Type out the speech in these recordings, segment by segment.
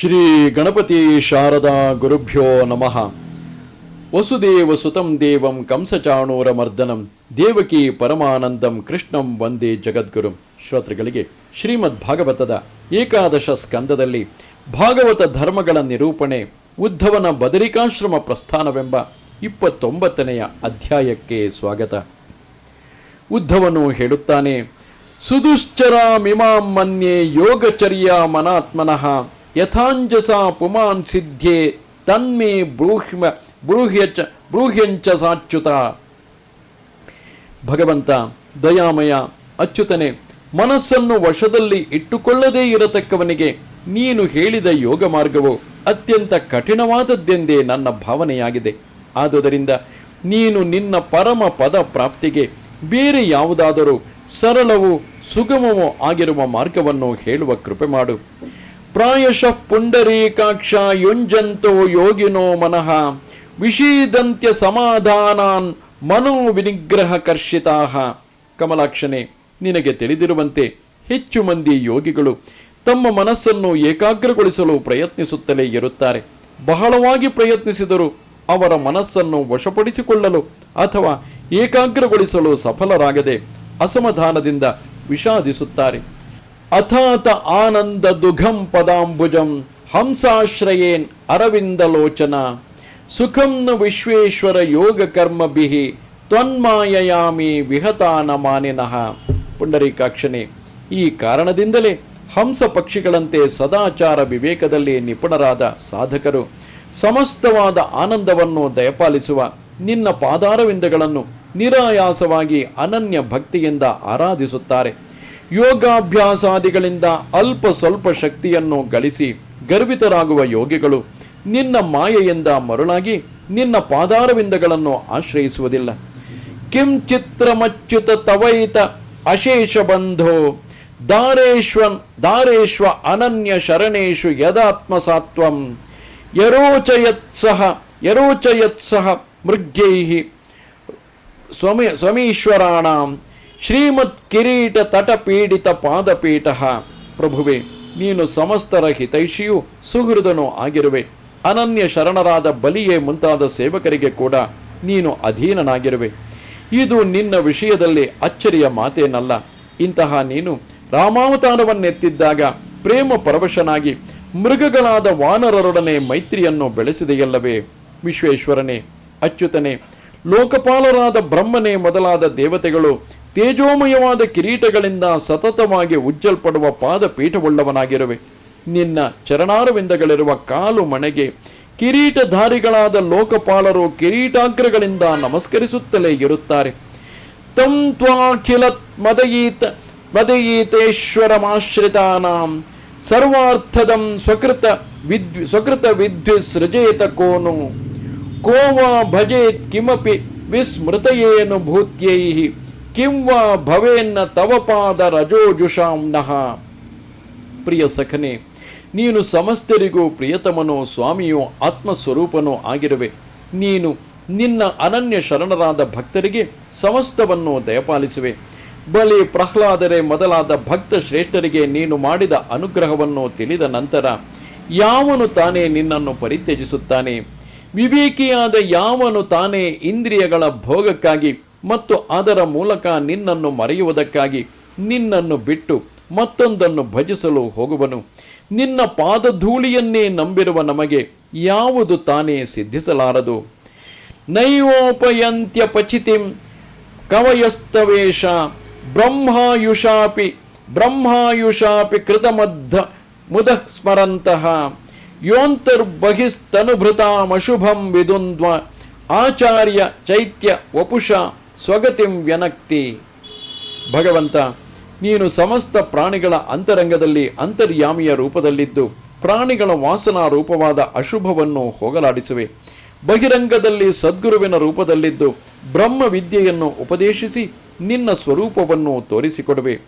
ಶ್ರೀ ಗಣಪತಿ ಶಾರದಾ ಗುರುಭ್ಯೋ ನಮಃ. ವಸುದೇವ ಸುತಂ ದೇವಂ ಕಂಸಚಾಣೂರ ಮರ್ದನಂ, ದೇವಕಿ ಪರಮಾನಂದಂ ಕೃಷ್ಣಂ ವಂದೇ ಜಗದ್ಗುರು. ಶ್ರೋತೃಗಳಿಗೆ ಶ್ರೀಮದ್ ಭಾಗವತದ ಏಕಾದಶ ಸ್ಕಂದದಲ್ಲಿ ಭಾಗವತ ಧರ್ಮಗಳ ನಿರೂಪಣೆ, ಉದ್ಧವನ ಬದರಿಕಾಶ್ರಮ ಪ್ರಸ್ಥಾನವೆಂಬ ಇಪ್ಪತ್ತೊಂಬತ್ತನೆಯ ಅಧ್ಯಾಯಕ್ಕೆ ಸ್ವಾಗತ. ಉದ್ಧವನು ಹೇಳುತ್ತಾನೆ, ಸುದುಶ್ಚರಾಮಿಮಾಂ ಮನ್ಯೆ ಯೋಗಚರ್ಯ ಮನಾತ್ಮನಃ ಯಥಾಂಜಸ ಪುಮಾನ್ ಸಿದ್ಧೆ ತನ್ಮೇ ಬ್ರೂಹ್ಮ, ಬ್ರೂಹ್ಯಚ, ಬ್ರೂಹ್ಯಂಚ ಸಾಚ್ಯುತ. ಭಗವಂತ, ದಯಾಮಯ, ಅಚ್ಯುತನೆ, ಮನಸ್ಸನ್ನು ವಶದಲ್ಲಿ ಇಟ್ಟುಕೊಳ್ಳದೇ ಇರತಕ್ಕವನಿಗೆ ನೀನು ಹೇಳಿದ ಯೋಗ ಮಾರ್ಗವು ಅತ್ಯಂತ ಕಠಿಣವಾದದ್ದೆಂದೇ ನನ್ನ ಭಾವನೆಯಾಗಿದೆ. ಆದುದರಿಂದ ನೀನು ನಿನ್ನ ಪರಮ ಪದ ಪ್ರಾಪ್ತಿಗೆ ಬೇರೆ ಯಾವುದಾದರೂ ಸರಳವೂ ಸುಗಮವೂ ಆಗಿರುವ ಮಾರ್ಗವನ್ನು ಹೇಳುವ ಕೃಪೆ ಮಾಡು. ಪ್ರಾಯಶಃ ಪುಂಡರೀಕಾಕ್ಷ ಯುಂಜಂತೋ ಯೋಗಿನೋ ಮನಃ. ವಿಷೀದಂತ್ಯ ಸಮಾಧಾನಾನ್ ಮನೋ ವಿನಿಗ್ರಹ ಕರ್ಷಿತಾಹ ಕಮಲಾಕ್ಷನೆ, ನಿನಗೆ ತಿಳಿದಿರುವಂತೆ ಹೆಚ್ಚು ಮಂದಿ ಯೋಗಿಗಳು ತಮ್ಮ ಮನಸ್ಸನ್ನು ಏಕಾಗ್ರಗೊಳಿಸಲು ಪ್ರಯತ್ನಿಸುತ್ತಲೇ ಇರುತ್ತಾರೆ. ಬಹಳವಾಗಿ ಪ್ರಯತ್ನಿಸಿದರು ಅವರ ಮನಸ್ಸನ್ನು ವಶಪಡಿಸಿಕೊಳ್ಳಲು ಅಥವಾ ಏಕಾಗ್ರಗೊಳಿಸಲು ಸಫಲರಾಗದೆ ಅಸಮಾಧಾನದಿಂದ ವಿಷಾದಿಸುತ್ತಾರೆ. ಅಥಾತ ಆನಂದ ದುಘಂ ಪದಾಂಬುಜಂ ಹಂಸಾಶ್ರಯೇನ್ ಅರವಿಂದಲೋಚನ. ಸುಖಂ ವಿಶ್ವೇಶ್ವರ ಯೋಗ ಕರ್ಮಭಿಹಿ ತ್ವನ್ಮಾಯಯಾಮಿ ವಿಹತಾನ ಮಾನಿನಃ. ಪುಂಡರೀಕಾಕ್ಷಣೆ ಈ ಕಾರಣದಿಂದಲೇ ಹಂಸ ಪಕ್ಷಿಗಳಂತೆ ಸದಾಚಾರ ವಿವೇಕದಲ್ಲಿ ನಿಪುಣರಾದ ಸಾಧಕರು ಸಮಸ್ತವಾದ ಆನಂದವನ್ನು ದಯಪಾಲಿಸುವ ನಿನ್ನ ಪಾದಾರವಿಂದಗಳನ್ನು ನಿರಾಯಾಸವಾಗಿ ಅನನ್ಯ ಭಕ್ತಿಯಿಂದ ಆರಾಧಿಸುತ್ತಾರೆ. ಯೋಗಾಭ್ಯಾಸಾದಿಗಳಿಂದ ಅಲ್ಪ ಸ್ವಲ್ಪ ಶಕ್ತಿಯನ್ನು ಗಳಿಸಿ ಗರ್ವಿತರಾಗುವ ಯೋಗಿಗಳು ನಿನ್ನ ಮಾಯೆಯಿಂದ ಮರುಳಾಗಿ ನಿನ್ನ ಪಾದಾರವಿಂದಗಳನ್ನು ಆಶ್ರಯಿಸುವುದಿಲ್ಲ. ಕಿಂ ಚಿತ್ರಮಚ್ಯುತ ತವೈತ ಅಶೇಷ ಬಂಧೋ ದಾರೇಶ್ವ ದಾರೇಶ್ವ ಅನನ್ಯ ಶರಣೇಶು ಯದಾತ್ಮಸಾತ್ವಂ ಯರೋಚಯತ್ಸಹ ಯರೋಚಯತ್ಸಹ ಮೃಗ್ಯೈ ಸ್ವಮಿ ಸ್ವಮೀಶ್ವರಾಣಾಂ ಶ್ರೀಮತ್ ಕಿರೀಟ ತಟಪೀಡಿತ ಪಾದಪೀಠ, ಪ್ರಭುವೆ, ನೀನು ಸಮಸ್ತರ ಹಿತೈಷಿಯು ಸುಹೃದನು ಆಗಿರುವೆ. ಅನನ್ಯ ಶರಣರಾದ ಬಲಿಯೇ ಮುಂತಾದ ಸೇವಕರಿಗೆ ಕೂಡ ನೀನು ಅಧೀನನಾಗಿರುವೆ. ಇದು ನಿನ್ನ ವಿಷಯದಲ್ಲಿ ಅಚ್ಚರಿಯ ಮಾತೇನಲ್ಲ. ಇಂತಹ ನೀನು ರಾಮಾವತಾರವನ್ನೆತ್ತಿದ್ದಾಗ ಪ್ರೇಮ ಪರವಶನಾಗಿ ಮೃಗಗಳಾದ ವಾನರರೊಡನೆ ಮೈತ್ರಿಯನ್ನು ಬೆಳೆಸಿದೆಯಲ್ಲವೇ? ವಿಶ್ವೇಶ್ವರನೇ, ಅಚ್ಯುತನೇ, ಲೋಕಪಾಲರಾದ ಬ್ರಹ್ಮನೇ ಮೊದಲಾದ ದೇವತೆಗಳು ತೇಜೋಮಯವಾದ ಕಿರೀಟಗಳಿಂದ ಸತತವಾಗಿ ಉಜ್ಜಲ್ಪಡುವ ಪಾದಪೀಠವುಳ್ಳವನಾಗಿರುವೆ. ನಿನ್ನ ಚರಣಾರವಿಂದಗಳಿರುವ ಕಾಲು ಮಣೆಗೆ ಕಿರೀಟಧಾರಿಗಳಾದ ಲೋಕಪಾಲರು ಕಿರೀಟಾಗ್ರಗಳಿಂದ ನಮಸ್ಕರಿಸುತ್ತಲೇ ಇರುತ್ತಾರೆ. ತಂ ತ್ವಾಖಿಲ ಮದಯೀತ ಮದಯೀತೇಶ್ವರಮಾಶ್ರಿತಾನಾಂ ಸರ್ವಾರ್ಥದಂ ಸ್ವಕೃತ ವಿದ್ವಿ ಸ್ವಕೃತ ವಿದ್ವಿಸೃಜೇತ ಕೋನು. ಕೋವಾ ಭಜೇತ್ ಕಿಮಪಿ ವಿಸ್ಮೃತಯೇನು ಭೂತ್ಯೈ ಕಿಂ ವಾ ಭವೇನ್ನ ತವಪಾದ ರಜೋಜುಷಾಂನಃ ಪ್ರಿಯ ಸಖನೆ, ನೀನು ಸಮಸ್ತರಿಗೂ ಪ್ರಿಯತಮನೋ ಸ್ವಾಮಿಯೋ ಆತ್ಮಸ್ವರೂಪನೋ ಆಗಿರುವೆ. ನೀನು ನಿನ್ನ ಅನನ್ಯ ಶರಣರಾದ ಭಕ್ತರಿಗೆ ಸಮಸ್ತವನ್ನು ದಯಪಾಲಿಸುವೆ. ಬಲಿ ಪ್ರಹ್ಲಾದರೆ, ಮೊದಲಾದ ಭಕ್ತ ಶ್ರೇಷ್ಠರಿಗೆ ನೀನು ಮಾಡಿದ ಅನುಗ್ರಹವನ್ನು ತಿಳಿದ ನಂತರ ಯಾವನು ತಾನೇ ನಿನ್ನನ್ನು ಪರಿತ್ಯಜಿಸುತ್ತಾನೆ? ವಿವೇಕಿಯಾದ ಯಾವನು ತಾನೇ ಇಂದ್ರಿಯಗಳ ಭೋಗಕ್ಕಾಗಿ ಮತ್ತು ಅದರ ಮೂಲಕ ನಿನ್ನನ್ನು ಮರೆಯುವುದಕ್ಕಾಗಿ ನಿನ್ನನ್ನು ಬಿಟ್ಟು ಮತ್ತೊಂದನ್ನು ಭಜಿಸಲು ಹೋಗುವನು. ನಿನ್ನ ಪಾದಧೂಳಿಯನ್ನೇ ನಂಬಿರುವ ನಮಗೆ ಯಾವುದು ತಾನೇ ಸಿದ್ಧಿಸಲಾರದು? ನೈವೋಪಯಂತ್ಯ ಪಚಿತಿಂ ಕವಯಸ್ತವೇಶ ಬ್ರಹ್ಮಾಯುಷಾಪಿ ಬ್ರಹ್ಮಾಯುಷಾಪಿ ಕೃತಮದ್ಧ ಮುದ ಸ್ಮರಂತಹ ಯೋಂತರ್ಬಹಿಸ್ತನುಭೃತಾಮಶುಭಂ ವಿದುಂದ್ವ ಆಚಾರ್ಯ ಚೈತ್ಯ ವಪುಷ ಸ್ವಗತಿಂ ವ್ಯನಕ್ತಿ. ಭಗವಂತ, ನೀನು ಸಮಸ್ತ ಪ್ರಾಣಿಗಳ ಅಂತರಂಗದಲ್ಲಿ ಅಂತರ್ಯಾಮಿಯ ರೂಪದಲ್ಲಿದ್ದು, ಪ್ರಾಣಿಗಳ ವಾಸನಾ ರೂಪವಾದ ಅಶುಭವನ್ನು ಹೋಗಲಾಡಿಸುವೆ. ಬಹಿರಂಗದಲ್ಲಿ ಸದ್ಗುರುವಿನ ರೂಪದಲ್ಲಿದ್ದು ಬ್ರಹ್ಮ ವಿದ್ಯೆಯನ್ನು ಉಪದೇಶಿಸಿ ನಿನ್ನ ಸ್ವರೂಪವನ್ನು ತೋರಿಸಿಕೊಡುವೆ.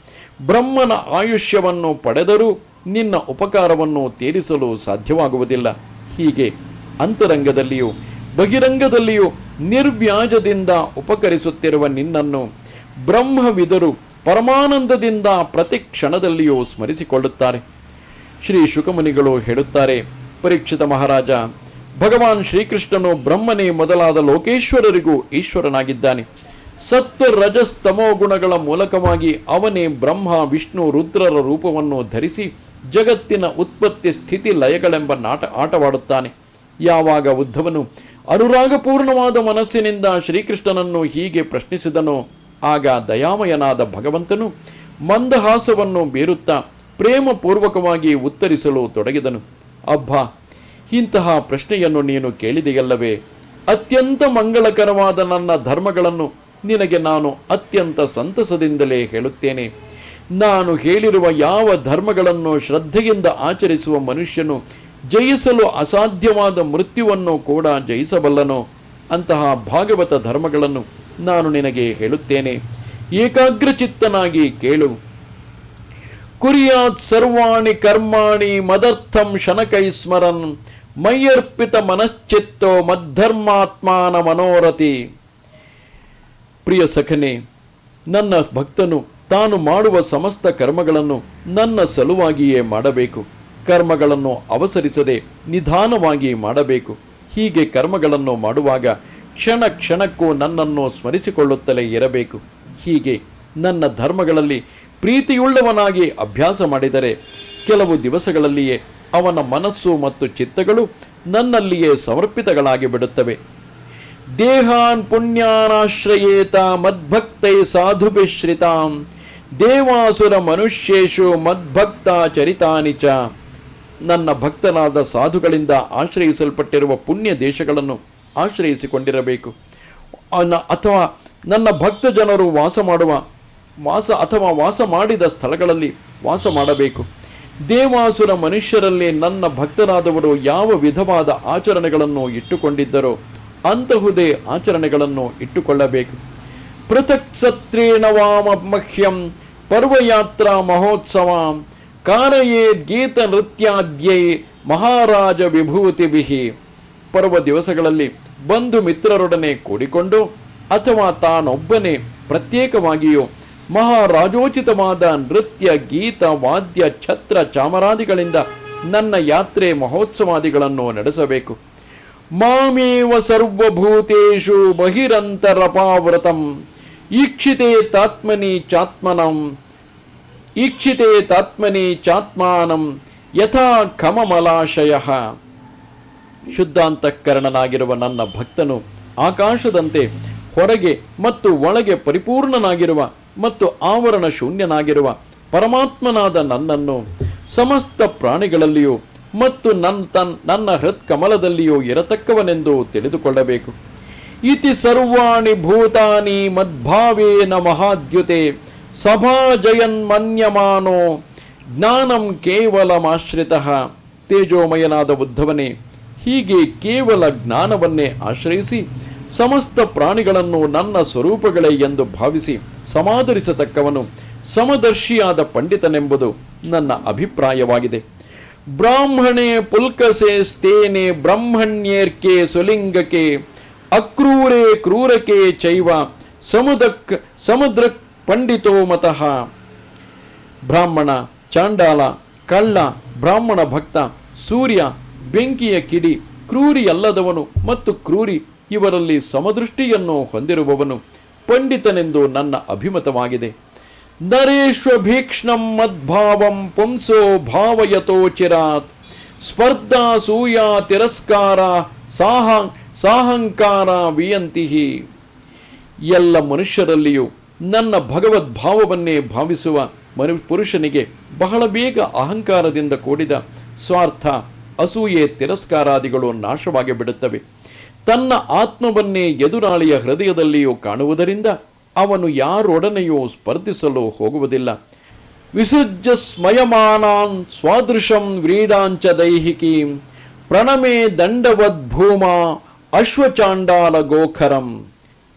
ಬ್ರಹ್ಮನ ಆಯುಷ್ಯವನ್ನು ಪಡೆದರೂ ನಿನ್ನ ಉಪಕಾರವನ್ನು ತೀರಿಸಲು ಸಾಧ್ಯವಾಗುವುದಿಲ್ಲ. ಹೀಗೆ ಅಂತರಂಗದಲ್ಲಿಯೂ, ಬಹಿರಂಗದಲ್ಲಿಯೂ ನಿರ್ವ್ಯಾಜದಿಂದ ಉಪಕರಿಸುತ್ತಿರುವ ನಿನ್ನನ್ನು ಬ್ರಹ್ಮವಿದರು ಪರಮಾನಂದದಿಂದ ಪ್ರತಿ ಕ್ಷಣದಲ್ಲಿಯೂ ಸ್ಮರಿಸಿಕೊಳ್ಳುತ್ತಾರೆ. ಶ್ರೀ ಶುಕಮುನಿಗಳು ಹೇಳುತ್ತಾರೆ, ಪರೀಕ್ಷಿತ ಮಹಾರಾಜ, ಭಗವಾನ್ ಶ್ರೀಕೃಷ್ಣನು ಬ್ರಹ್ಮನೇ ಮೊದಲಾದ ಲೋಕೇಶ್ವರರಿಗೂ ಈಶ್ವರನಾಗಿದ್ದಾನೆ. ಸತ್ವ ರಜಸ್ತಮೋ ಗುಣಗಳ ಮೂಲಕವಾಗಿ ಅವನೇ ಬ್ರಹ್ಮ, ವಿಷ್ಣು, ರುದ್ರರ ರೂಪವನ್ನು ಧರಿಸಿ ಜಗತ್ತಿನ ಉತ್ಪತ್ತಿ ಸ್ಥಿತಿ ಲಯಗಳೆಂಬ ನಾಟ ಆಟವಾಡುತ್ತಾನೆ. ಯಾವಾಗ ಉದ್ಧವನು ಅನುರಾಗಪೂರ್ಣವಾದ ಮನಸ್ಸಿನಿಂದ ಶ್ರೀಕೃಷ್ಣನನ್ನು ಹೀಗೆ ಪ್ರಶ್ನಿಸಿದನು. ಆಗ ದಯಾಮಯನಾದ ಭಗವಂತನು ಮಂದಹಾಸವನ್ನು ಬೀರುತ್ತಾ ಪ್ರೇಮಪೂರ್ವಕವಾಗಿ ಉತ್ತರಿಸಲು ತೊಡಗಿದನು. ಅಬ್ಬಾ, ಇಂತಹ ಪ್ರಶ್ನೆಯನ್ನು ನೀನು ಕೇಳಿದೆಯಲ್ಲವೇ? ಅತ್ಯಂತ ಮಂಗಳಕರವಾದ ನನ್ನ ಧರ್ಮಗಳನ್ನು ನಿನಗೆ ನಾನು ಅತ್ಯಂತ ಸಂತಸದಿಂದಲೇ ಹೇಳುತ್ತೇನೆ. ನಾನು ಹೇಳಿರುವ ಯಾವ ಧರ್ಮಗಳನ್ನು ಶ್ರದ್ಧೆಯಿಂದ ಆಚರಿಸುವ ಮನುಷ್ಯನು ಜಯಿಸಲು ಅಸಾಧ್ಯವಾದ ಮೃತ್ಯುವನ್ನು ಕೂಡ ಜಯಿಸಬಲ್ಲನೋ. ಅಂತಹ ಭಾಗವತ ಧರ್ಮಗಳನ್ನು ನಾನು ನಿನಗೆ ಹೇಳುತ್ತೇನೆ. ಏಕಾಗ್ರಚಿತ್ತನಾಗಿ ಕೇಳು. ಕುರಿಯಾತ್ ಸರ್ವಾಣಿ ಕರ್ಮಾಣಿ ಮದರ್ಥಂ ಶನಕೈ ಸ್ಮರನ್ ಮೈಯರ್ಪಿತ ಮನಶ್ಚಿತ್ತೋ ಮದ್ಧರ್ಮಾತ್ಮಾನ ಮನೋರತಿ ಪ್ರಿಯ ಸಖನೆ, ನನ್ನ ಭಕ್ತನು ತಾನು ಮಾಡುವ ಸಮಸ್ತ ಕರ್ಮಗಳನ್ನು ನನ್ನ ಸಲುವಾಗಿಯೇ ಮಾಡಬೇಕು. ಕರ್ಮಗಳನ್ನು ಅವಸರಿಸದೆ ನಿಧಾನವಾಗಿ ಮಾಡಬೇಕು. ಹೀಗೆ ಕರ್ಮಗಳನ್ನು ಮಾಡುವಾಗ ಕ್ಷಣ ಕ್ಷಣಕ್ಕೂ ನನ್ನನ್ನು ಸ್ಮರಿಸಿಕೊಳ್ಳುತ್ತಲೇ ಇರಬೇಕು. ಹೀಗೆ ನನ್ನ ಧರ್ಮಗಳಲ್ಲಿ ಪ್ರೀತಿಯುಳ್ಳವನಾಗಿ ಅಭ್ಯಾಸ ಮಾಡಿದರೆ ಕೆಲವು ದಿವಸಗಳಲ್ಲಿಯೇ ಅವನ ಮನಸ್ಸು ಮತ್ತು ಚಿತ್ತಗಳು ನನ್ನಲ್ಲಿಯೇ ಸಮರ್ಪಿತಗಳಾಗಿ ಬಿಡುತ್ತವೆ. ದೇಹಾನ್ ಪುಣ್ಯಾನಾಶ್ರಯೇತ ಮದ್ಭಕ್ತೈ ಸಾಧುಭಿಶ್ರಿತಾಂ. ದೇವಾಸುರ ಮನುಷ್ಯೇಶು ಮದ್ಭಕ್ತ ಚರಿತಾನಿ ಚ. ನನ್ನ ಭಕ್ತನಾದ ಸಾಧುಗಳಿಂದ ಆಶ್ರಯಿಸಲ್ಪಟ್ಟಿರುವ ಪುಣ್ಯ ದೇಶಗಳನ್ನು ಆಶ್ರಯಿಸಿಕೊಂಡಿರಬೇಕು. ಅಥವಾ ನನ್ನ ಭಕ್ತ ಜನರು ವಾಸ ಮಾಡುವ, ವಾಸ ಅಥವಾ ವಾಸ ಮಾಡಿದ ಸ್ಥಳಗಳಲ್ಲಿ ವಾಸ ಮಾಡಬೇಕು. ದೇವಾಸುರ ಮನುಷ್ಯರಲ್ಲಿ ನನ್ನ ಭಕ್ತರಾದವರು ಯಾವ ವಿಧವಾದ ಆಚರಣೆಗಳನ್ನು ಇಟ್ಟುಕೊಂಡಿದ್ದರೋ ಅಂತಹುದೇ ಆಚರಣೆಗಳನ್ನು ಇಟ್ಟುಕೊಳ್ಳಬೇಕು. ಪೃಥಕ್ ಸತ್ರೇಣ ವಾಮ ಮಹ್ಯಂ ಪರ್ವಯಾತ್ರಾ ಮಹೋತ್ಸವ ಗೀತ ನೃತ್ಯಾದ್ಯೈ ಮಹಾರಾಜ ವಿಭೂತಿಭಿಹಿ ಪರ್ವ ದಿವಸಗಳಲ್ಲಿ ಬಂಧು ಮಿತ್ರರೊಡನೆ ಕೂಡಿಕೊಂಡು ಅಥವಾ ತಾನೊಬ್ಬನೇ ಪ್ರತ್ಯೇಕವಾಗಿಯೂ ಮಹಾರಾಜೋಚಿತವಾದ ನೃತ್ಯ, ಗೀತ, ವಾದ್ಯ, ಛತ್ರ, ಚಾಮರಾದಿಗಳಿಂದ ನನ್ನ ಯಾತ್ರೆ ಮಹೋತ್ಸವಾದಿಗಳನ್ನು ನಡೆಸಬೇಕು. ಮಾಮೇವ ಸರ್ವಭೂತೇಶು ಬಹಿರಂತರಪಾವೃತಂ. ಈಕ್ಷಿತೇ ತಾತ್ಮನಿ ಚಾತ್ಮನಂ ಈಕ್ಷಿತೆ ತಾತ್ಮನಿ ಚಾತ್ಮಾನಂ ಯಥಾ ಕಮಮಲಾಶಯ. ಶುದ್ಧಾಂತಃಕರಣನಾಗಿರುವ ನನ್ನ ಭಕ್ತನು ಆಕಾಶದಂತೆ ಹೊರಗೆ ಮತ್ತು ಒಳಗೆ ಪರಿಪೂರ್ಣನಾಗಿರುವ ಮತ್ತು ಆವರಣ ಶೂನ್ಯನಾಗಿರುವ ಪರಮಾತ್ಮನಾದ ನನ್ನನ್ನು ಸಮಸ್ತ ಪ್ರಾಣಿಗಳಲ್ಲಿಯೂ ಮತ್ತು ನನ್ನ ತನ್ ನನ್ನ ಹೃತ್ಕಮಲದಲ್ಲಿಯೂ ಇರತಕ್ಕವನೆಂದು ತಿಳಿದುಕೊಳ್ಳಬೇಕು. ಇತಿ ಸರ್ವಾಣಿ ಭೂತಾನಿ ಮದ್ಭಾವೇನ ಮಹಾದ್ಯುತೆ ಸಭಾ ಜಯನ್ಮನ್ಯಮಾನೋ, ಜ್ಞಾನಂ ಕೇವಲಮಾಶ್ರಿತ ತೇಜೋಮಯನಾದ ಬುದ್ಧವನೇ ಹೀಗೆ ಕೇವಲ ಜ್ಞಾನವನ್ನೇ ಆಶ್ರಯಿಸಿ, ಸಮಸ್ತ ಪ್ರಾಣಿಗಳನ್ನು ನನ್ನ ಸ್ವರೂಪಗಳೇ ಎಂದು ಭಾವಿಸಿ ಸಮಾದರಿಸತಕ್ಕವನು ಸಮದರ್ಶಿಯಾದ ಪಂಡಿತನೆಂಬುದು ನನ್ನ ಅಭಿಪ್ರಾಯವಾಗಿದೆ. ಬ್ರಾಹ್ಮಣೆ ಪುಲ್ಕಸೆ ಸ್ತೇನೆ ಬ್ರಹ್ಮಣ್ಯೇರ್ಕೆ ಸುಲಿಂಗಕೆ ಅಕ್ರೂರೆ ಕ್ರೂರಕೆ ಚೈವ, ಸಮುದಕ್ ಸಮುದ್ರ ಪಂಡಿತೋ ಮತಃ. ಬ್ರಾಹ್ಮಣ, ಚಾಂಡಾಲ, ಕಳ್ಳ, ಬ್ರಾಹ್ಮಣ ಭಕ್ತ, ಸೂರ್ಯ, ಬೆಂಕಿಯ ಕಿಡಿ, ಕ್ರೂರಿ ಅಲ್ಲದವನು ಮತ್ತು ಕ್ರೂರಿ ಇವರಲ್ಲಿ ಸಮದೃಷ್ಟಿಯನ್ನು ಹೊಂದಿರುವವನು ಪಂಡಿತನೆಂದು ನನ್ನ ಅಭಿಮತವಾಗಿದೆ. ನರೇಶ್ವಭೀಕ್ಷ್ಣಂ ಮದ್ಭಾವಂ ಪುಂಸೋ ಭಾವಯತೋ ಚಿರಾತ್. ಸ್ಪರ್ಧಾ ಸೂಯ ತಿರಸ್ಕಾರ ಸಾಹ, ಸಾಹಂಕಾರ ವಿಯಂತಿಹಿ. ಎಲ್ಲ ಮನುಷ್ಯರಲ್ಲಿಯೂ ನನ್ನ ಭಗವದ್ಭಾವವನ್ನೇ ಭಾವಿಸುವ ಮನು ಪುರುಷನಿಗೆ ಬಹಳ ಬೇಗ ಅಹಂಕಾರದಿಂದ ಕೂಡಿದ ಸ್ವಾರ್ಥ ಅಸೂಯೆ ತಿರಸ್ಕಾರಾದಿಗಳು ನಾಶವಾಗಿ ಬಿಡುತ್ತವೆ. ತನ್ನ ಆತ್ಮವನ್ನೇ ಎದುರಾಳಿಯ ಹೃದಯದಲ್ಲಿಯೂ ಕಾಣುವುದರಿಂದ ಅವನು ಯಾರೊಡನೆಯೂ ಸ್ಪರ್ಧಿಸಲು ಹೋಗುವುದಿಲ್ಲ. ವಿಸೃಜ್ಯ ಸ್ಮಯಮಾನಾನ್ ಸ್ವಾದೃಶಂ ವ್ರೀಡಾಂಚ ದೈಹಿಕೀಂ ಪ್ರಣಮೇ ದಂಡವದ್ಭೂಮ ಅಶ್ವಚಾಂಡಾಲ ಗೋಖರಂ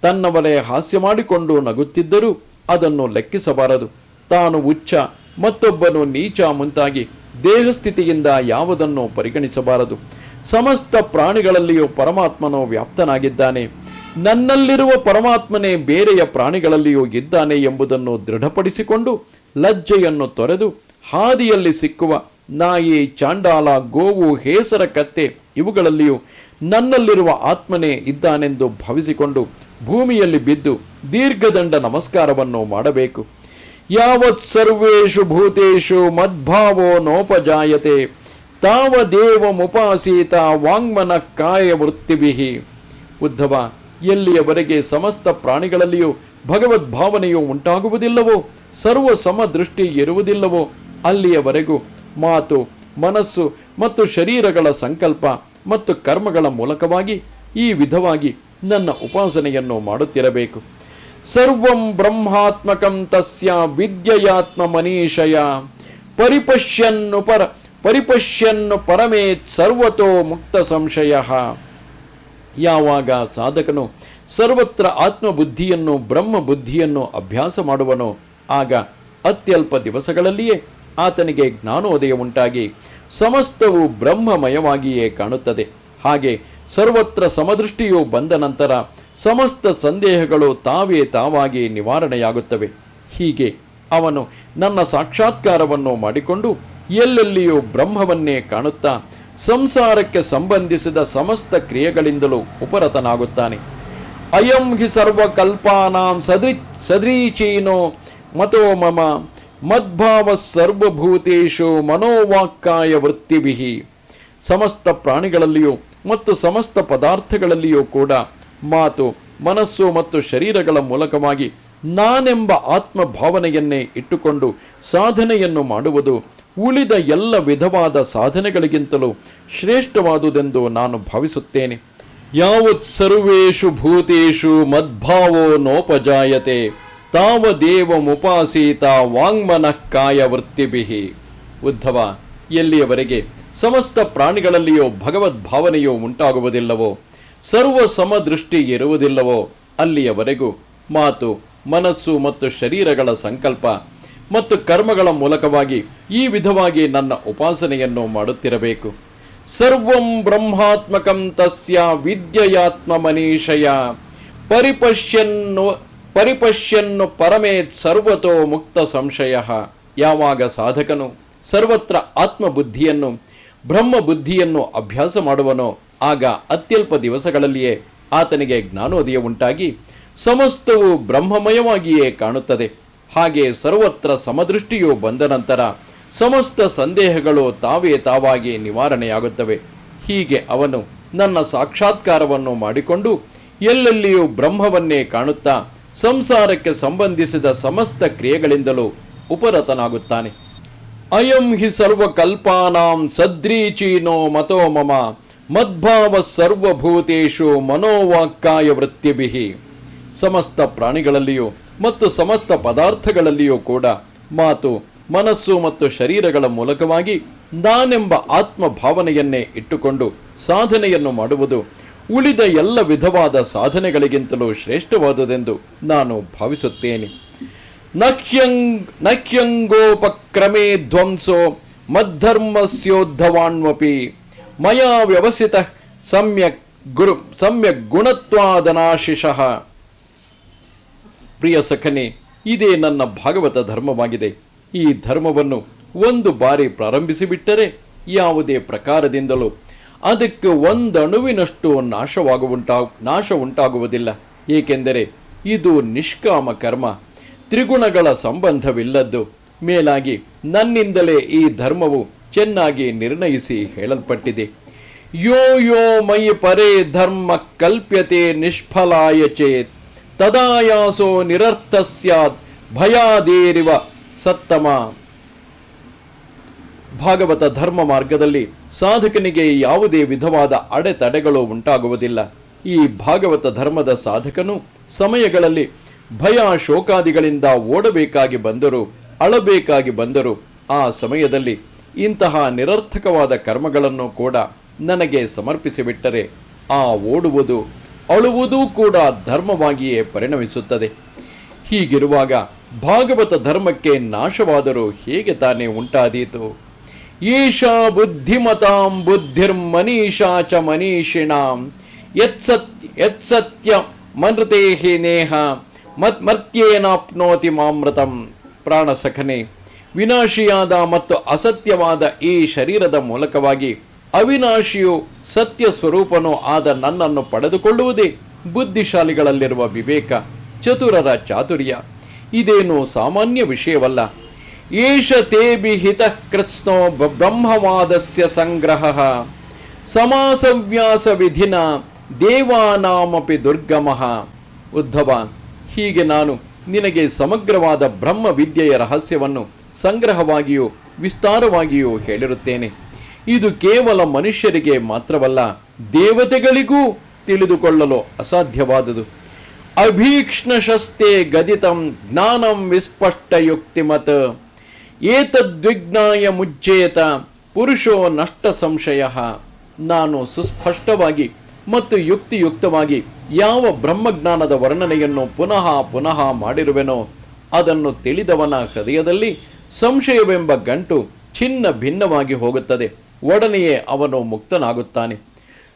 ತನ್ನವರೇ ಹಾಸ್ಯ ಮಾಡಿಕೊಂಡು ನಗುತ್ತಿದ್ದರೂ ಅದನ್ನು ಲೆಕ್ಕಿಸಬಾರದು. ತಾನು ಉಚ್ಚ ಮತ್ತೊಬ್ಬನು ನೀಚ ಮುಂತಾಗಿ ದೇಹಸ್ಥಿತಿಯಿಂದ ಯಾವುದನ್ನು ಪರಿಗಣಿಸಬಾರದು. ಸಮಸ್ತ ಪ್ರಾಣಿಗಳಲ್ಲಿಯೂ ಪರಮಾತ್ಮನು ವ್ಯಾಪ್ತನಾಗಿದ್ದಾನೆ. ನನ್ನಲ್ಲಿರುವ ಪರಮಾತ್ಮನೇ ಬೇರೆಯ ಪ್ರಾಣಿಗಳಲ್ಲಿಯೂ ಇದ್ದಾನೆ ಎಂಬುದನ್ನು ದೃಢಪಡಿಸಿಕೊಂಡು ಲಜ್ಜೆಯನ್ನು ತೊರೆದು ಹಾದಿಯಲ್ಲಿ ಸಿಕ್ಕುವ ನಾಯಿ, ಚಾಂಡಾಲ, ಗೋವು, ಹೇಸರ, ಕತ್ತೆ ಇವುಗಳಲ್ಲಿಯೂ ನನ್ನಲ್ಲಿರುವ ಆತ್ಮನೇ ಇದ್ದಾನೆಂದು ಭಾವಿಸಿಕೊಂಡು ಭೂಮಿಯಲ್ಲಿ ಬಿದ್ದು ದೀರ್ಘದಂಡ ನಮಸ್ಕಾರವನ್ನು ಮಾಡಬೇಕು. ಯಾವತ್ ಸರ್ವೇಷು ಭೂತೇಶು ಮದ್ಭಾವೋ ನೋಪಜಾಯತೆ ತಾವದೇವಮುಪಾಸೀತ ವಾಂಗ್ಮನ ಕಾಯ ವೃತ್ತಿಭಿ ಉದ್ಧವ, ಎಲ್ಲಿಯವರೆಗೆ ಸಮಸ್ತ ಪ್ರಾಣಿಗಳಲ್ಲಿಯೂ ಭಗವದ್ಭಾವನೆಯು ಉಂಟಾಗುವುದಿಲ್ಲವೋ, ಸರ್ವ ಸಮದೃಷ್ಟಿ ಇರುವುದಿಲ್ಲವೋ, ಅಲ್ಲಿಯವರೆಗೂ ಮಾತು, ಮನಸ್ಸು ಮತ್ತು ಶರೀರಗಳ ಸಂಕಲ್ಪ ಮತ್ತು ಕರ್ಮಗಳ ಮೂಲಕವಾಗಿ ಈ ವಿಧವಾಗಿ ನನ್ನ ಉಪಾಸನೆಯನ್ನು ಮಾಡುತ್ತಿರಬೇಕು. ಸರ್ವಂ ಬ್ರಹ್ಮಾತ್ಮಕಂ ತಸ್ಯ ವಿದ್ಯಯಾತ್ಮ ಮನೀಷಯ ಪರಿಪಶ್ಯನ್ನು ಪರ, ಪರಿಪಶ್ಯನ್ನು ಪರಮೇತ್ ಸರ್ವತೋ ಮುಕ್ತ ಸಂಶಯ. ಯಾವಾಗ ಸಾಧಕನು ಸರ್ವತ್ರ ಆತ್ಮಬುದ್ಧಿಯನ್ನು ಬ್ರಹ್ಮ ಬುದ್ಧಿಯನ್ನು ಅಭ್ಯಾಸ ಮಾಡುವನೋ, ಆಗ ಅತ್ಯಲ್ಪ ದಿವಸಗಳಲ್ಲಿಯೇ ಆತನಿಗೆ ಜ್ಞಾನೋದಯ ಉಂಟಾಗಿ ಸಮಸ್ತವು ಬ್ರಹ್ಮಮಯವಾಗಿಯೇ ಕಾಣುತ್ತದೆ. ಹಾಗೆ ಸರ್ವತ್ರ ಸಮದೃಷ್ಟಿಯು ಬಂದ ನಂತರ ಸಮಸ್ತ ಸಂದೇಹಗಳು ತಾವೇ ತಾವಾಗಿ ನಿವಾರಣೆಯಾಗುತ್ತವೆ. ಹೀಗೆ ಅವನು ನನ್ನ ಸಾಕ್ಷಾತ್ಕಾರವನ್ನು ಮಾಡಿಕೊಂಡು ಎಲ್ಲೆಲ್ಲಿಯೂ ಬ್ರಹ್ಮವನ್ನೇ ಕಾಣುತ್ತಾ ಸಂಸಾರಕ್ಕೆ ಸಂಬಂಧಿಸಿದ ಸಮಸ್ತ ಕ್ರಿಯೆಗಳಿಂದಲೂ ಉಪರತನಾಗುತ್ತಾನೆ. ಅಯಂ ಹಿ ಸರ್ವಕಲ್ಪಾನಾಂ ಸದೃ ಸದೃಚೀನೋ ಮತೋ ಮಮ ಮದ್ಭಾವ ಸರ್ವಭೂತೇಶು ಮನೋವಾಕ್ಕಾಯ ವೃತ್ತಿಭಿ ಸಮಸ್ತ ಪ್ರಾಣಿಗಳಲ್ಲಿಯೂ ಮತ್ತು ಸಮಸ್ತ ಪದಾರ್ಥಗಳಲ್ಲಿಯೂ ಕೂಡ ಮಾತು, ಮನಸ್ಸು ಮತ್ತು ಶರೀರಗಳ ಮೂಲಕವಾಗಿ ನಾನೆಂಬ ಆತ್ಮ ಭಾವನೆಯನ್ನೇ ಇಟ್ಟುಕೊಂಡು ಸಾಧನೆಯನ್ನು ಮಾಡುವುದು ಉಳಿದ ಎಲ್ಲ ವಿಧವಾದ ಸಾಧನೆಗಳಿಗಿಂತಲೂ ಶ್ರೇಷ್ಠವಾದುದೆಂದು ನಾನು ಭಾವಿಸುತ್ತೇನೆ. ಯಾವತ್ ಸರ್ವೇಷು ಭೂತೇಷು ಮದ್ಭಾವೋ ನೋಪಜಾಯತೆ. ತಾವದೇವಮುಪಾಸೀತ ವಾಂಗ್ಮನ ಕಾಯ ವೃತ್ತಿಭಿಹಿ. ಉದ್ಧವ, ಎಲ್ಲಿಯವರೆಗೆ ಸಮಸ್ತ ಪ್ರಾಣಿಗಳಲ್ಲಿಯೋ ಭಗವದ್ಭಾವನೆಯೋ ಉಂಟಾಗುವುದಿಲ್ಲವೋ, ಸರ್ವ ಸಮದೃಷ್ಟಿ ಇರುವುದಿಲ್ಲವೋ, ಅಲ್ಲಿಯವರೆಗೂ ಮಾತು, ಮನಸ್ಸು ಮತ್ತು ಶರೀರಗಳ ಸಂಕಲ್ಪ ಮತ್ತು ಕರ್ಮಗಳ ಮೂಲಕವಾಗಿ ಈ ವಿಧವಾಗಿ ನನ್ನ ಉಪಾಸನೆಯನ್ನು ಮಾಡುತ್ತಿರಬೇಕು. ಸರ್ವಂ ಬ್ರಹ್ಮಾತ್ಮಕಂ ತಸ್ಯ ವಿದ್ಯಯಾತ್ಮ ಮನೀಷಯ ಪರಿಪಶ್ಯನ್ನು ಪರಿಪಶ್ಯನ್ನು ಪರಮೇತ್ ಸರ್ವತೋ ಮುಕ್ತ ಸಂಶಯ. ಯಾವಾಗ ಸಾಧಕನು ಸರ್ವತ್ರ ಆತ್ಮಬುದ್ಧಿಯನ್ನು ಬ್ರಹ್ಮ ಬುದ್ಧಿಯನ್ನು ಅಭ್ಯಾಸ ಮಾಡುವನೋ, ಆಗ ಅತ್ಯಲ್ಪ ದಿವಸಗಳಲ್ಲಿಯೇ ಆತನಿಗೆ ಜ್ಞಾನೋದಯ ಉಂಟಾಗಿ ಸಮಸ್ತವು ಬ್ರಹ್ಮಮಯವಾಗಿಯೇ ಕಾಣುತ್ತದೆ. ಹಾಗೆ ಸರ್ವತ್ರ ಸಮದೃಷ್ಟಿಯು ಬಂದ ನಂತರ ಸಮಸ್ತ ಸಂದೇಹಗಳು ತಾವೇ ತಾವಾಗಿ ನಿವಾರಣೆಯಾಗುತ್ತವೆ. ಹೀಗೆ ಅವನು ನನ್ನ ಸಾಕ್ಷಾತ್ಕಾರವನ್ನು ಮಾಡಿಕೊಂಡು ಎಲ್ಲೆಲ್ಲಿಯೂ ಬ್ರಹ್ಮವನ್ನೇ ಕಾಣುತ್ತಾ ಸಂಸಾರಕ್ಕೆ ಸಂಬಂಧಿಸಿದ ಸಮಸ್ತ ಕ್ರಿಯೆಗಳಿಂದಲೂ ಉಪರತನಾಗುತ್ತಾನೆ. ಅಯಂ ಹಿ ಸರ್ವಕಲ್ಪಾನಾಂ ಸದ್ರೀಚೀನೋ ಮತೋ ಮಮ ಮದ್ಭಾವ ಸರ್ವಭೂತೇಶು ಮನೋವಾಕ್ಕಾಯ ವೃತ್ತಿಭಿಹಿ ಸಮಸ್ತ ಪ್ರಾಣಿಗಳಲ್ಲಿಯೂ ಮತ್ತು ಸಮಸ್ತ ಪದಾರ್ಥಗಳಲ್ಲಿಯೂ ಕೂಡ ಮಾತು, ಮನಸ್ಸು ಮತ್ತು ಶರೀರಗಳ ಮೂಲಕವಾಗಿ ನಾನೆಂಬ ಆತ್ಮ ಭಾವನೆಯನ್ನೇ ಇಟ್ಟುಕೊಂಡು ಸಾಧನೆಯನ್ನು ಮಾಡುವುದು ಉಳಿದ ಎಲ್ಲ ವಿಧವಾದ ಸಾಧನೆಗಳಿಗಿಂತಲೂ ಶ್ರೇಷ್ಠವಾದುದೆಂದು ನಾನು ಭಾವಿಸುತ್ತೇನೆ. ನಖ್ಯಂಗ್ ನಖ್ಯಂಗೋಪಕ್ರಮೇ ಧ್ವಂಸೋ ಮದ್ಧರ್ಮಸ್ಯೋದ್ಧವಾನ್ವಪಿ. ಮಯ ವ್ಯವಸಿತ ಸಮ್ಯಕ್ ಗುರು, ಸಮ್ಯಕ್ ಗುಣತ್ವಾದನಾಶಿಷಃ. ಪ್ರಿಯ ಸಖನೆ, ಇದೇ ನನ್ನ ಭಾಗವತ ಧರ್ಮವಾಗಿದೆ. ಈ ಧರ್ಮವನ್ನು ಒಂದು ಬಾರಿ ಪ್ರಾರಂಭಿಸಿಬಿಟ್ಟರೆ ಯಾವುದೇ ಪ್ರಕಾರದಿಂದಲೂ ಅದಕ್ಕೆ ಒಂದಣುವಿನಷ್ಟು ನಾಶವಾಗುವಂಟಾ ನಾಶ ಉಂಟಾಗುವುದಿಲ್ಲ ಏಕೆಂದರೆ ಇದು ನಿಷ್ಕಾಮ ಕರ್ಮ. ತ್ರಿಗುಣಗಳ ಸಂಬಂಧವಿಲ್ಲದ್ದು. ಮೇಲಾಗಿ ನನ್ನಿಂದಲೇ ಈ ಧರ್ಮವು ಚೆನ್ನಾಗಿ ನಿರ್ಣಯಿಸಿ ಹೇಳಲ್ಪಟ್ಟಿದೆ. ಯೋ ಯೋ ಮಯಿ ಪರೇ ಧರ್ಮ ಕಲ್ಪ್ಯತೆ ನಿಷ್ಫಲಾಯ ಚೇತ್. ತದಾಯಾಸೋ ನಿರರ್ಥ ಸ್ಯಾತ್ ಭಯಾದೇರಿವ ಸತ್ತಮ ಭಾಗವತ ಧರ್ಮ ಮಾರ್ಗದಲ್ಲಿ ಸಾಧಕನಿಗೆ ಯಾವುದೇ ವಿಧವಾದ ಅಡೆತಡೆಗಳು ಉಂಟಾಗುವುದಿಲ್ಲ. ಈ ಭಾಗವತ ಧರ್ಮದ ಸಾಧಕನು ಸಮಯಗಳಲ್ಲಿ ಭಯ ಶೋಕಾದಿಗಳಿಂದ ಓಡಬೇಕಾಗಿ ಬಂದರು, ಅಳಬೇಕಾಗಿ ಬಂದರು, ಆ ಸಮಯದಲ್ಲಿ ಇಂತಹ ನಿರರ್ಥಕವಾದ ಕರ್ಮಗಳನ್ನು ಕೂಡ ನನಗೆ ಸಮರ್ಪಿಸಿಬಿಟ್ಟರೆ ಆ ಓಡುವುದು, ಅಳುವುದೂ ಕೂಡ ಧರ್ಮವಾಗಿಯೇ ಪರಿಣಮಿಸುತ್ತದೆ. ಹೀಗಿರುವಾಗ ಭಾಗವತ ಧರ್ಮಕ್ಕೆ ನಾಶವಾದರೂ ಹೇಗೆ ತಾನೇ ಉಂಟಾದೀತು? ಈಶಾ ಬುದ್ಧಿಮತಾಂ ಬುದ್ಧಿರ್ಮನೀಷಾ ಚ ಮನೀಷಿಣಾಂ. ಯತ್ಸತ್ ಯತ್ಸತ್ಯ ಮನೃತೇಹಿ ನೇಹ, ಮತ್ ಮರ್ತ್ಯೇನಾಪ್ನೋತಿ ಮಾಮೃತಂ ಪ್ರಾಣ ಸಖನೆ, ವಿನಾಶಿಯಾದ ಮತ್ತು ಅಸತ್ಯವಾದ ಈ ಶರೀರದ ಮೂಲಕವಾಗಿ ಅವಿನಾಶಿಯು ಸತ್ಯ ಸ್ವರೂಪನೂ ಆದ ನನ್ನನ್ನು ಪಡೆದುಕೊಳ್ಳುವುದೇ ಬುದ್ಧಿಶಾಲಿಗಳಲ್ಲಿರುವ ವಿವೇಕ, ಚತುರರ ಚಾತುರ್ಯ. ಇದೇನು ಸಾಮಾನ್ಯ ವಿಷಯವಲ್ಲ. ಏಷ ತೇಬಿ ಹಿತಕೃತ್ಸ್ನೋ ಬ್ರಹ್ಮವಾದಸ್ಯ ಸಂಗ್ರಹ. ಸಮಾಸವ್ಯಾಸ ವಿಧಿನ ದೇವಾನಾಮಪಿ ದುರ್ಗಮಃ. ಉದ್ಧವ, ಹೀಗೆ ನಾನು ನಿನಗೆ ಸಮಗ್ರವಾದ ಬ್ರಹ್ಮ ವಿದ್ಯೆಯ ರಹಸ್ಯವನ್ನು ಸಂಗ್ರಹವಾಗಿಯೂ ವಿಸ್ತಾರವಾಗಿಯೂ ಹೇಳಿರುತ್ತೇನೆ. ಇದು ಕೇವಲ ಮನುಷ್ಯರಿಗೆ ಮಾತ್ರವಲ್ಲ, ದೇವತೆಗಳಿಗೂ ತಿಳಿದುಕೊಳ್ಳಲು ಅಸಾಧ್ಯವಾದುದು. ಅಭೀಕ್ಷ್ಣಶಸ್ತೆ ಗದಿತಂ ಜ್ಞಾನಂ ವಿಸ್ಪಷ್ಟ ಯುಕ್ತಿಮತ್ ಏತದ್ವಿಜ್ಞಾಯ ಮುಚ್ಚೇತ ಪುರುಷೋ ನಷ್ಟ ಸಂಶಯ. ನಾನು ಸುಸ್ಪಷ್ಟವಾಗಿ ಮತ್ತು ಯುಕ್ತಿಯುಕ್ತವಾಗಿ ಯಾವ ಬ್ರಹ್ಮಜ್ಞಾನದ ವರ್ಣನೆಯನ್ನು ಪುನಃ ಪುನಃ ಮಾಡಿರುವೆನೋ ಅದನ್ನು ತಿಳಿದವನ ಹೃದಯದಲ್ಲಿ ಸಂಶಯವೆಂಬ ಗಂಟು ಚಿನ್ನ ಭಿನ್ನವಾಗಿ ಹೋಗುತ್ತದೆ. ಒಡನೆಯೇ ಅವನು ಮುಕ್ತನಾಗುತ್ತಾನೆ.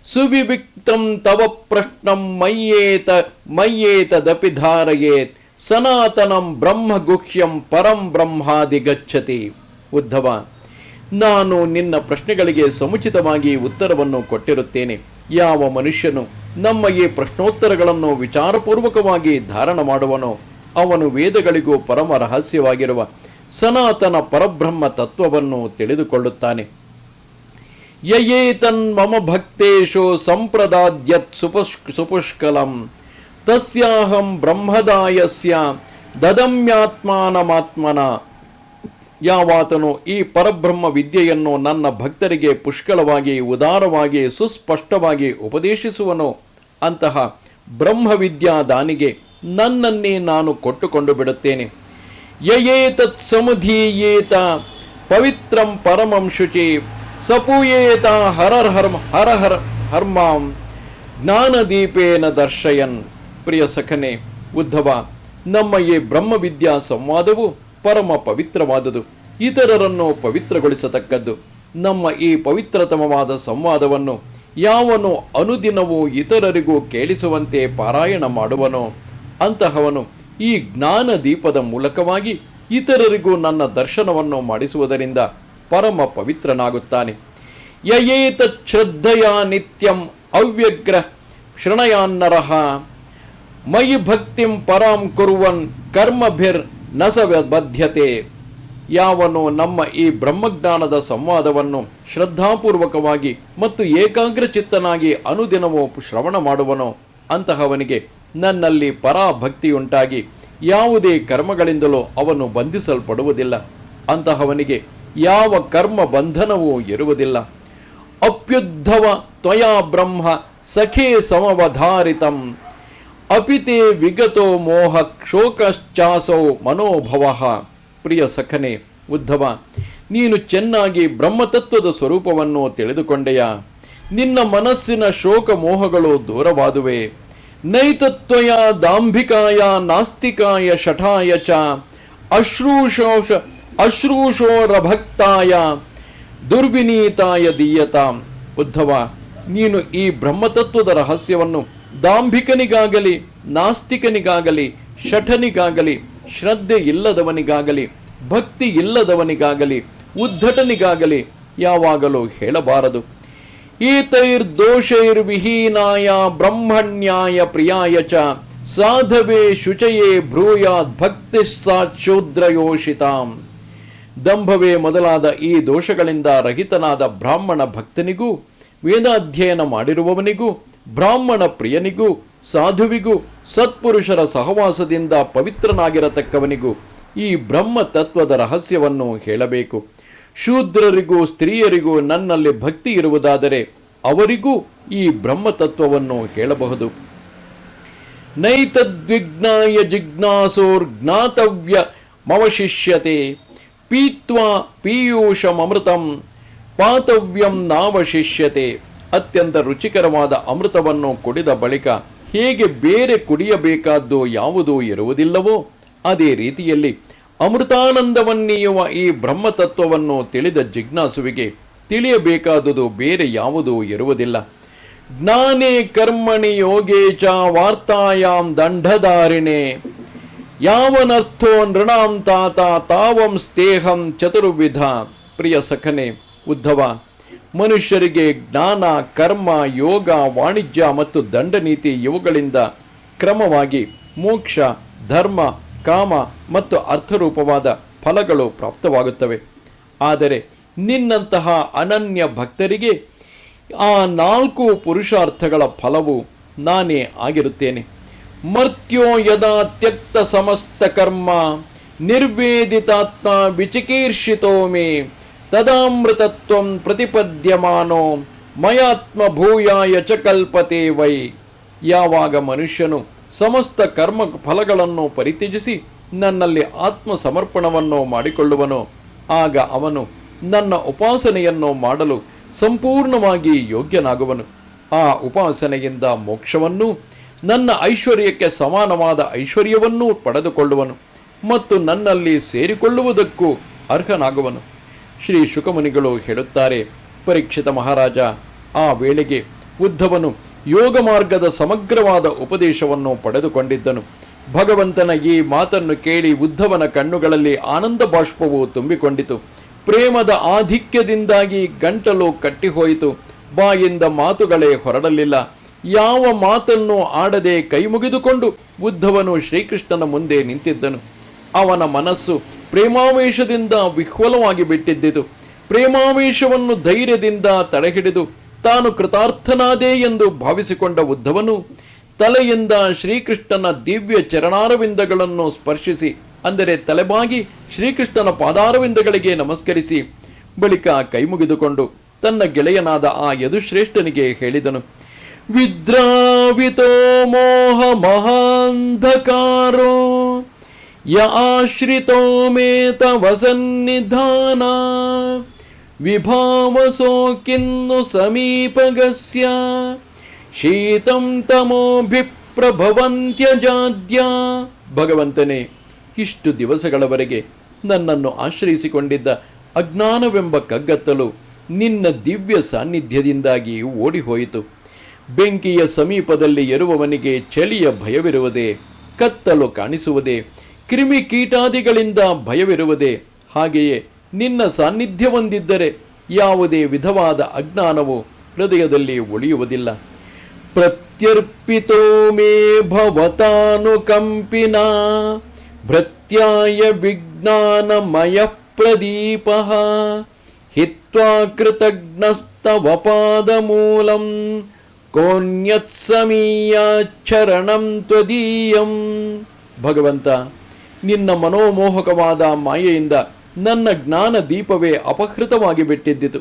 ಸುವಿವಿಕ್ತಂ ತವ ಪ್ರಶ್ನಂ ಮಯ್ಯೇತ ಮಯ್ಯೇತದಪಿ ಧಾರಯೇತ್. ಸನಾತನಂ ಬ್ರಹ್ಮ ಗುಹ್ಯಂ ಪರಂ ಬ್ರಹ್ಮಾದಿ ಗಚ್ಚತಿ. ಉದ್ಧವ, ನಾನು ನಿನ್ನ ಪ್ರಶ್ನೆಗಳಿಗೆ ಸಮುಚಿತವಾಗಿ ಉತ್ತರವನ್ನು ಕೊಟ್ಟಿರುತ್ತೇನೆ. ಯಾವ ಮನುಷ್ಯನು ನಮ್ಮ ಈ ಪ್ರಶ್ನೋತ್ತರಗಳನ್ನು ವಿಚಾರಪೂರ್ವಕವಾಗಿ ಧಾರಣ ಮಾಡುವನೋ, ಅವನು ವೇದಗಳಿಗೂ ಪರಮ ರಹಸ್ಯವಾಗಿರುವ ಸನಾತನ ಪರಬ್ರಹ್ಮ ತತ್ವವನ್ನು ತಿಳಿದುಕೊಳ್ಳುತ್ತಾನೆ. ಯಯೇತನ್ ಮಮ ಭಕ್ತೇಶು ಸಂಪ್ರದಾದ್ಯತ್ ಸುಪುಷ್, ಸುಪುಷ್ಕಲಂ. ತಸ್ಯಾಹಂ ಬ್ರಹ್ಮದಾಯಸ್ಯ ದದಮ್ಯಾತ್ಮಾನಮಾತ್ಮನ. ಯಾವಾತನು ಈ ಪರಬ್ರಹ್ಮ ವಿದ್ಯೆಯನ್ನು ನನ್ನ ಭಕ್ತರಿಗೆ ಪುಷ್ಕಳವಾಗಿ, ಉದಾರವಾಗಿ, ಸುಸ್ಪಷ್ಟವಾಗಿ ಉಪದೇಶಿಸುವನು. ಅಂತಹ ಬ್ರಹ್ಮವಿದ್ಯಾ ದಾನಿಗೆ ನನ್ನನ್ನೇ ನಾನು ಕೊಟ್ಟುಕೊಂಡು ಬಿಡುತ್ತೇನೆ. ಯಯೇತತ್ ಸಮುಧೀಯೇತ ಪವಿತ್ರಂ ಪರಮಂ ಶುಚಿ ಸಪೂಯೇತ ಹರರ್ ಹರ್ಮ ಹರ ಹರ ಹರ್ಮಾಂ ಜ್ಞಾನದೀಪೇನ ದರ್ಶಯನ್. ಪ್ರಿಯ ಸಖನೆ, ಉದ್ಧವ ನಮ್ಮ ಈ ಬ್ರಹ್ಮವಿದ್ಯಾ ಸಂವಾದವು ಪರಮ ಪವಿತ್ರವಾದುದು. ಇತರರನ್ನು ಪವಿತ್ರಗೊಳಿಸತಕ್ಕದ್ದು. ನಮ್ಮ ಈ ಪವಿತ್ರತಮವಾದ ಸಂವಾದವನ್ನು ಯಾವನು ಅನುದಿನವೂ ಇತರರಿಗೂ ಕೇಳಿಸುವಂತೆ ಪಾರಾಯಣ ಮಾಡುವನೋ, ಅಂತಹವನು ಈ ಜ್ಞಾನ ದೀಪದ ಮೂಲಕವಾಗಿ ಇತರರಿಗೂ ನನ್ನ ದರ್ಶನವನ್ನು ಮಾಡಿಸುವುದರಿಂದ ಪರಮ ಪವಿತ್ರನಾಗುತ್ತಾನೆ. ಯಯೇತ ಶ್ರದ್ಧೆಯ ನಿತ್ಯಂ ಅವ್ಯಗ್ರ ಶೃಣಯಾನ್ನರಹ ಮಯಿ ಭಕ್ತಿಂ ಪರಾಂ ಕುರುವನ್ ಕರ್ಮಭಿರ್ ನಸ ಬದ್ಧತೆ ಯಾವನು ನಮ್ಮ ಈ ಬ್ರಹ್ಮಜ್ಞಾನದ ಸಂವಾದವನ್ನು ಶ್ರದ್ಧಾಪೂರ್ವಕವಾಗಿ ಮತ್ತು ಏಕಾಗ್ರಚಿತ್ತನಾಗಿ ಅನುದಿನವೂ ಶ್ರವಣ ಮಾಡುವನೋ, ಅಂತಹವನಿಗೆ ನನ್ನಲ್ಲಿ ಪರಾಭಕ್ತಿಯುಂಟಾಗಿ ಯಾವುದೇ ಕರ್ಮಗಳಿಂದಲೋ ಅವನು ಬಂಧಿಸಲ್ಪಡುವುದಿಲ್ಲ. ಅಂತಹವನಿಗೆ ಯಾವ ಕರ್ಮ ಬಂಧನವೂ ಇರುವುದಿಲ್ಲ. ಅಪ್ಯುದ್ಧವ ತ್ವಯಾ ಬ್ರಹ್ಮ ಸಖೇ ಸಮವಧಾರಿತಂ. ಅಪಿತೆ ವಿಗತೋ ಮೋಹ ಶೋಕಶ್ಚಾಸೋ ಮನೋಭವ. ಪ್ರಿಯ ಸಖನೆ, ಉದ್ಧವ, ನೀನು ಚೆನ್ನಾಗಿ ಬ್ರಹ್ಮತತ್ವದ ಸ್ವರೂಪವನ್ನು ತಿಳಿದುಕೊಂಡೆಯ? ನಿನ್ನ ಮನಸ್ಸಿನ ಶೋಕ ಮೋಹಗಳು ದೂರವಾದುವೆ. ನೈತತ್ವಯ ದಾಂಭಿಕಾಯ ನಾಸ್ತಿಕಾಯ ಶಠಾಯ ಚ ಅಶ್ರೂಷೋಷ ಅಶ್ರೂಷೋರಭಕ್ತಾಯ ದುರ್ವಿನೀತಾಯ ದೀಯತ. ಉದ್ಧವ, ನೀನು ಈ ಬ್ರಹ್ಮತತ್ವದ ರಹಸ್ಯವನ್ನು ದಾಂಭಿಕನಿಗಾಗಲಿ, ನಾಸ್ತಿಕನಿಗಾಗಲಿ, ಶಠನಿಗಾಗಲಿ, ಶ್ರದ್ಧೆ ಇಲ್ಲದವನಿಗಾಗಲಿ, ಭಕ್ತಿ ಇಲ್ಲದವನಿಗಾಗಲಿ, ಉದ್ಧಟನಿಗಾಗಲಿ ಯಾವಾಗಲೂ ಹೇಳಬಾರದು. ಏತೈರ್ದೋಷೈರ್ವಿಹೀನಾಯ ಬ್ರಹ್ಮಣ್ಯಾಯ ಪ್ರಿಯಾಯ ಚ ಸಾಧವೇ ಶುಚಯೇ ಭ್ರೂಯಾತ್ ಭಕ್ತಿ ಶೂದ್ರಯೋಷಿತಾಂ. ದಂಭವೇ ಮೊದಲಾದ ಈ ದೋಷಗಳಿಂದ ರಹಿತನಾದ ಬ್ರಾಹ್ಮಣ ಭಕ್ತನಿಗೂ, ವೇದಾಧ್ಯಯನ ಮಾಡಿರುವವನಿಗೂ ಬ್ರಾಹ್ಮಣ ಪ್ರಿಯನಿಗೂ, ಸಾಧುವಿಗೂ, ಸತ್ಪುರುಷರ ಸಹವಾಸದಿಂದ ಪವಿತ್ರನಾಗಿರತಕ್ಕವನಿಗೂ ಈ ಬ್ರಹ್ಮ ತತ್ವದ ರಹಸ್ಯವನ್ನು ಹೇಳಬೇಕು. ಶೂದ್ರರಿಗೂ, ಸ್ತ್ರೀಯರಿಗೂ ನನ್ನಲ್ಲಿ ಭಕ್ತಿ ಇರುವುದಾದರೆ ಅವರಿಗೂ ಈ ಬ್ರಹ್ಮ ತತ್ವವನ್ನು ಹೇಳಬಹುದು. ನೈತದ್ವಿಜ್ಞಾಯ ಜಿಜ್ಞಾಸೋರ್ ಜ್ಞಾತವ್ಯ ಮವಶಿಷ್ಯತೆ ಪೀತ್ವಾ ಪೀಯೂಷಮೃತಂ ಪಾತವ್ಯಂ ನಾವಶಿಷ್ಯತೆ. ಅತ್ಯಂತ ರುಚಿಕರವಾದ ಅಮೃತವನ್ನು ಕುಡಿದ ಬಳಿಕ ಹೇಗೆ ಬೇರೆ ಕುಡಿಯಬೇಕಾದ್ದು ಯಾವುದೂ ಇರುವುದಿಲ್ಲವೋ ಅದೇ ರೀತಿಯಲ್ಲಿ ಅಮೃತಾನಂದವನ್ನೀಯುವ ಈ ಬ್ರಹ್ಮತತ್ವವನ್ನು ತಿಳಿದ ಜಿಜ್ಞಾಸುವಿಗೆ ತಿಳಿಯಬೇಕಾದುದು ಬೇರೆ ಯಾವುದೂ ಇರುವುದಿಲ್ಲ. ಜ್ಞಾನೇ ಕರ್ಮಣಿ ಯೋಗೇಚ ಚ ವಾರ್ತಾಯಾಂ ದಂಡಧಾರಿಣೆ. ಯಾವನರ್ಥೋ ನೃಣಾಂ ತಾತ ತಾವಂ ಸ್ನೇಹಂ ಚತುರ್ವಿಧ. ಪ್ರಿಯ ಸಖನೆ, ಉದ್ಧವ ಮನುಷ್ಯರಿಗೆ ಜ್ಞಾನ, ಕರ್ಮ, ಯೋಗ, ವಾಣಿಜ್ಯ ಮತ್ತು ದಂಡನೀತಿ ಇವುಗಳಿಂದ ಕ್ರಮವಾಗಿ ಮೋಕ್ಷ, ಧರ್ಮ, ಕಾಮ ಮತ್ತು ಅರ್ಥರೂಪವಾದ ಫಲಗಳು ಪ್ರಾಪ್ತವಾಗುತ್ತವೆ. ಆದರೆ ನಿನ್ನಂತಹ ಅನನ್ಯ ಭಕ್ತರಿಗೆ ಆ ನಾಲ್ಕು ಪುರುಷಾರ್ಥಗಳ ಫಲವು ನಾನೇ ಆಗಿರುತ್ತೇನೆ. ಮರ್ತ್ಯೋ ಯದಾ ತ್ಯಕ್ತ ಸಮಸ್ತ ಕರ್ಮ, ನಿರ್ವೇದಿತಾತ್ಮ ವಿಚಿಕೀರ್ಷಿತೋ ಮೇ ತದಾಮೃತತ್ವಂ ಪ್ರತಿಪದ್ಯಮಾನೋ ಮಯಾತ್ಮ ಭೂಯಾಯ ಚ ಕಲ್ಪತೆ ವೈ. ಯಾವಾಗ ಮನುಷ್ಯನು ಸಮಸ್ತ ಕರ್ಮ ಫಲಗಳನ್ನು ಪರಿತ್ಯಜಿಸಿ ನನ್ನಲ್ಲಿ ಆತ್ಮ ಸಮರ್ಪಣವನ್ನು ಮಾಡಿಕೊಳ್ಳುವನೋ, ಆಗ ಅವನು ನನ್ನ ಉಪಾಸನೆಯನ್ನು ಮಾಡಲು ಸಂಪೂರ್ಣವಾಗಿ ಯೋಗ್ಯನಾಗುವನು. ಆ ಉಪಾಸನೆಯಿಂದ ಮೋಕ್ಷವನ್ನೂ, ನನ್ನ ಐಶ್ವರ್ಯಕ್ಕೆ ಸಮಾನವಾದ ಐಶ್ವರ್ಯವನ್ನೂ ಪಡೆದುಕೊಳ್ಳುವನು ಮತ್ತು ನನ್ನಲ್ಲಿ ಸೇರಿಕೊಳ್ಳುವುದಕ್ಕೂ ಅರ್ಹನಾಗುವನು. ಶ್ರೀ ಶುಕಮುನಿಗಳು ಹೇಳುತ್ತಾರೆ, ಪರೀಕ್ಷಿತ ಮಹಾರಾಜ, ಆ ವೇಳೆಗೆ ಉದ್ಧವನು ಯೋಗ ಮಾರ್ಗದ ಸಮಗ್ರವಾದ ಉಪದೇಶವನ್ನು ಪಡೆದುಕೊಂಡಿದ್ದನು. ಭಗವಂತನ ಈ ಮಾತನ್ನು ಕೇಳಿ ಉದ್ಧವನ ಕಣ್ಣುಗಳಲ್ಲಿ ಆನಂದ ಬಾಷ್ಪವು ತುಂಬಿಕೊಂಡಿತು. ಪ್ರೇಮದ ಆಧಿಕ್ಯದಿಂದಾಗಿ ಗಂಟಲು ಕಟ್ಟಿಹೋಯಿತು. ಬಾಯಿಂದ ಮಾತುಗಳೇ ಹೊರಡಲಿಲ್ಲ. ಯಾವ ಮಾತನ್ನು ಆಡದೆ ಕೈ ಮುಗಿದುಕೊಂಡು ಉದ್ಧವನು ಶ್ರೀಕೃಷ್ಣನ ಮುಂದೆ ನಿಂತಿದ್ದನು. ಅವನ ಮನಸ್ಸು ಪ್ರೇಮಾವೇಶದಿಂದ ವಿಹ್ವಲವಾಗಿ ಬಿಟ್ಟಿದ್ದಿತು. ಪ್ರೇಮಾವೇಶವನ್ನು ಧೈರ್ಯದಿಂದ ತಡೆಹಿಡಿದು ತಾನು ಕೃತಾರ್ಥನಾದೆ ಎಂದು ಭಾವಿಸಿಕೊಂಡ ಉದ್ಧವನು ತಲೆಯಿಂದ ಶ್ರೀಕೃಷ್ಣನ ದಿವ್ಯ ಚರಣಾರವಿಂದಗಳನ್ನು ಸ್ಪರ್ಶಿಸಿ, ಅಂದರೆ ತಲೆಬಾಗಿ ಶ್ರೀಕೃಷ್ಣನ ಪಾದಾರವಿಂದಗಳಿಗೆ ನಮಸ್ಕರಿಸಿ, ಬಳಿಕ ಕೈಮುಗಿದುಕೊಂಡು ತನ್ನ ಗೆಳೆಯನಾದ ಆ ಯದುಶ್ರೇಷ್ಠನಿಗೆ ಹೇಳಿದನು, ವಿದ್ರಾವಿತೋ ಮೋಹ ಮಹಾಂಧಕಾರೋ ಯ ಆಶ್ರಿತೋ ಮೇ ತವ ಸನ್ನಿಧಾನ. ವಿಭಾವಸೋ ಕಿನ್ನು ಸಮೀಪಗಸ್ಯ. ಶೀತಂ ತಮೋಭಿಪ್ರಭವಂತ್ಯಜಾದ್ಯ. ಭಗವಂತನೇ, ಇಷ್ಟು ದಿವಸಗಳವರೆಗೆ ನನ್ನನ್ನು ಆಶ್ರಯಿಸಿಕೊಂಡಿದ್ದ ಅಜ್ಞಾನವೆಂಬ ಕಗ್ಗತ್ತಲು ನಿನ್ನ ದಿವ್ಯ ಸಾನ್ನಿಧ್ಯದಿಂದಾಗಿ ಓಡಿಹೋಯಿತು. ಬೆಂಕಿಯ ಸಮೀಪದಲ್ಲಿ ಇರುವವನಿಗೆ ಚಳಿಯ ಭಯವಿರುವುದೇ, ಕತ್ತಲು ಕಾಣಿಸುವುದೇ ಕ್ರಿಮಿ ಕೀಟಾದಿಗಳಿಂದ ಭಯವಿರುವುದೇ? ಹಾಗೆಯೇ ನಿನ್ನ ಸಾನ್ನಿಧ್ಯವೊಂದಿದ್ದರೆ ಯಾವುದೇ ವಿಧವಾದ ಅಜ್ಞಾನವು ಹೃದಯದಲ್ಲಿ ಉಳಿಯುವುದಿಲ್ಲ. ಪ್ರತ್ಯರ್ಪಿತೋ ಮೇ ಭವತಾನುಕಂಪಿನ ಭೃತ್ಯಾಯ ವಿಜ್ಞಾನಮಯ ಪ್ರದೀಪ ಹಿತ್ವಾ ಮೂಲಂ ಪಾದಮೂಲಂ ಕೋನ್ಯತ್ಸಮೀಯಾಚರಣಂ ತ್ವದೀಯಂ. ಭಗವಂತ ನಿನ್ನ ಮನೋಮೋಹಕವಾದ ಮಾಯೆಯಿಂದ ನನ್ನ ಜ್ಞಾನ ದೀಪವೇ ಅಪಹೃತವಾಗಿ ಬಿಟ್ಟಿದ್ದಿತು.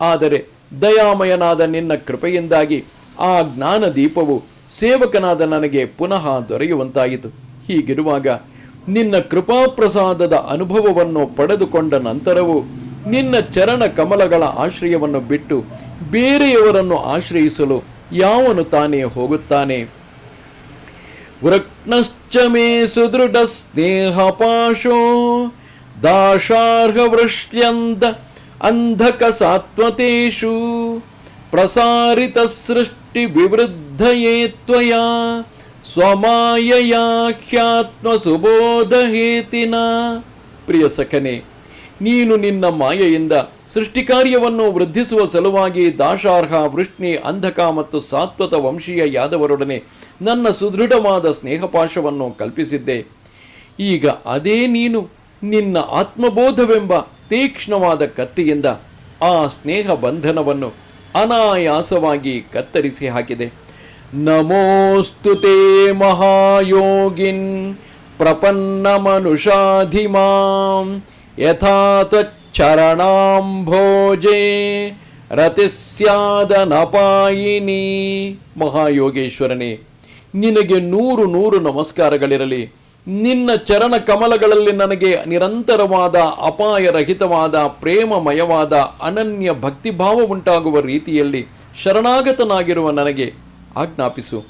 ಆದರೆ ದಯಾಮಯನಾದ ನಿನ್ನ ಕೃಪೆಯಿಂದಾಗಿ ಆ ಜ್ಞಾನ ದೀಪವು ಸೇವಕನಾದ ನನಗೆ ಪುನಃ ದೊರೆಯುವಂತಾಯಿತು. ಹೀಗಿರುವಾಗ ನಿನ್ನ ಕೃಪಾಪ್ರಸಾದದ ಅನುಭವವನ್ನು ಪಡೆದುಕೊಂಡ ನಂತರವೂ ನಿನ್ನ ಚರಣ ಕಮಲಗಳ ಆಶ್ರಯವನ್ನು ಬಿಟ್ಟು ಬೇರೆಯವರನ್ನು ಆಶ್ರಯಿಸಲು ಯಾವನು ತಾನೇ ಹೋಗುತ್ತಾನೆ ವೃಕ್ನಶ್ಚ ಮೇ ಸುದೃಢ ಸ್ನೇಹ ಪಾಶೋ ದಾಶಾರ್ಹ ವೃಷ್ಟ್ಯಂತ ಅಂಧಕ ಸಾತ್ವತೇಷು ಪ್ರಸಾರಿತ ಸೃಷ್ಟಿ ವಿವೃದ್ಧಯೇ ತ್ವಯಾ ಸ್ವಮಾಯಯಾಖ್ಯಾತ್ಮ ಸುಬೋಧ ಹೇತಿನ ಪ್ರಿಯ ಸಖನೆ, ನೀನು ನಿನ್ನ ಮಾಯೆಯಿಂದ ಸೃಷ್ಟಿ ಕಾರ್ಯವನ್ನು ವೃದ್ಧಿಸುವ ಸಲುವಾಗಿ ದಾಶಾರ್ಹ ವೃಷ್ಣಿ ಅಂಧಕ ಮತ್ತು ಸಾತ್ವತ ವಂಶೀಯ ಯಾದವರೊಡನೆ ನನ್ನ ಸುದೃಢವಾದ ಸ್ನೇಹಪಾಶವನ್ನು ಕಲ್ಪಿಸಿದ್ದೆ. ಈಗ ಅದೇ ನೀನು ನಿನ್ನ ಆತ್ಮಬೋಧವೆಂಬ ತೀಕ್ಷ್ಣವಾದ ಕತ್ತಿಯಿಂದ ಆ ಸ್ನೇಹ ಬಂಧನವನ್ನು ಅನಾಯಾಸವಾಗಿ ಕತ್ತರಿಸಿ ಹಾಕಿದೆ. ನಮೋಸ್ತು ತೇ ಮಹಾಯೋಗಿನ್ ಪ್ರಪನ್ನ ಮನುಷಾಧಿಮಾಂ ಚರಣಾಂಭೋಜೆ ರತಿಸ್ಯಾದನಪಾಯಿನಿ ಮಹಾಯೋಗೇಶ್ವರನೇ ನಿನಗೆ ನೂರು ನೂರು ನಮಸ್ಕಾರಗಳಿರಲಿ. ನಿನ್ನ ಚರಣ ಕಮಲಗಳಲ್ಲಿ ನನಗೆ ನಿರಂತರವಾದ, ಅಪಾಯರಹಿತವಾದ, ಪ್ರೇಮಮಯವಾದ, ಅನನ್ಯ ಭಕ್ತಿಭಾವ ಉಂಟಾಗುವ ರೀತಿಯಲ್ಲಿ ಶರಣಾಗತನಾಗಿರುವ ನನಗೆ ಆಜ್ಞಾಪಿಸು.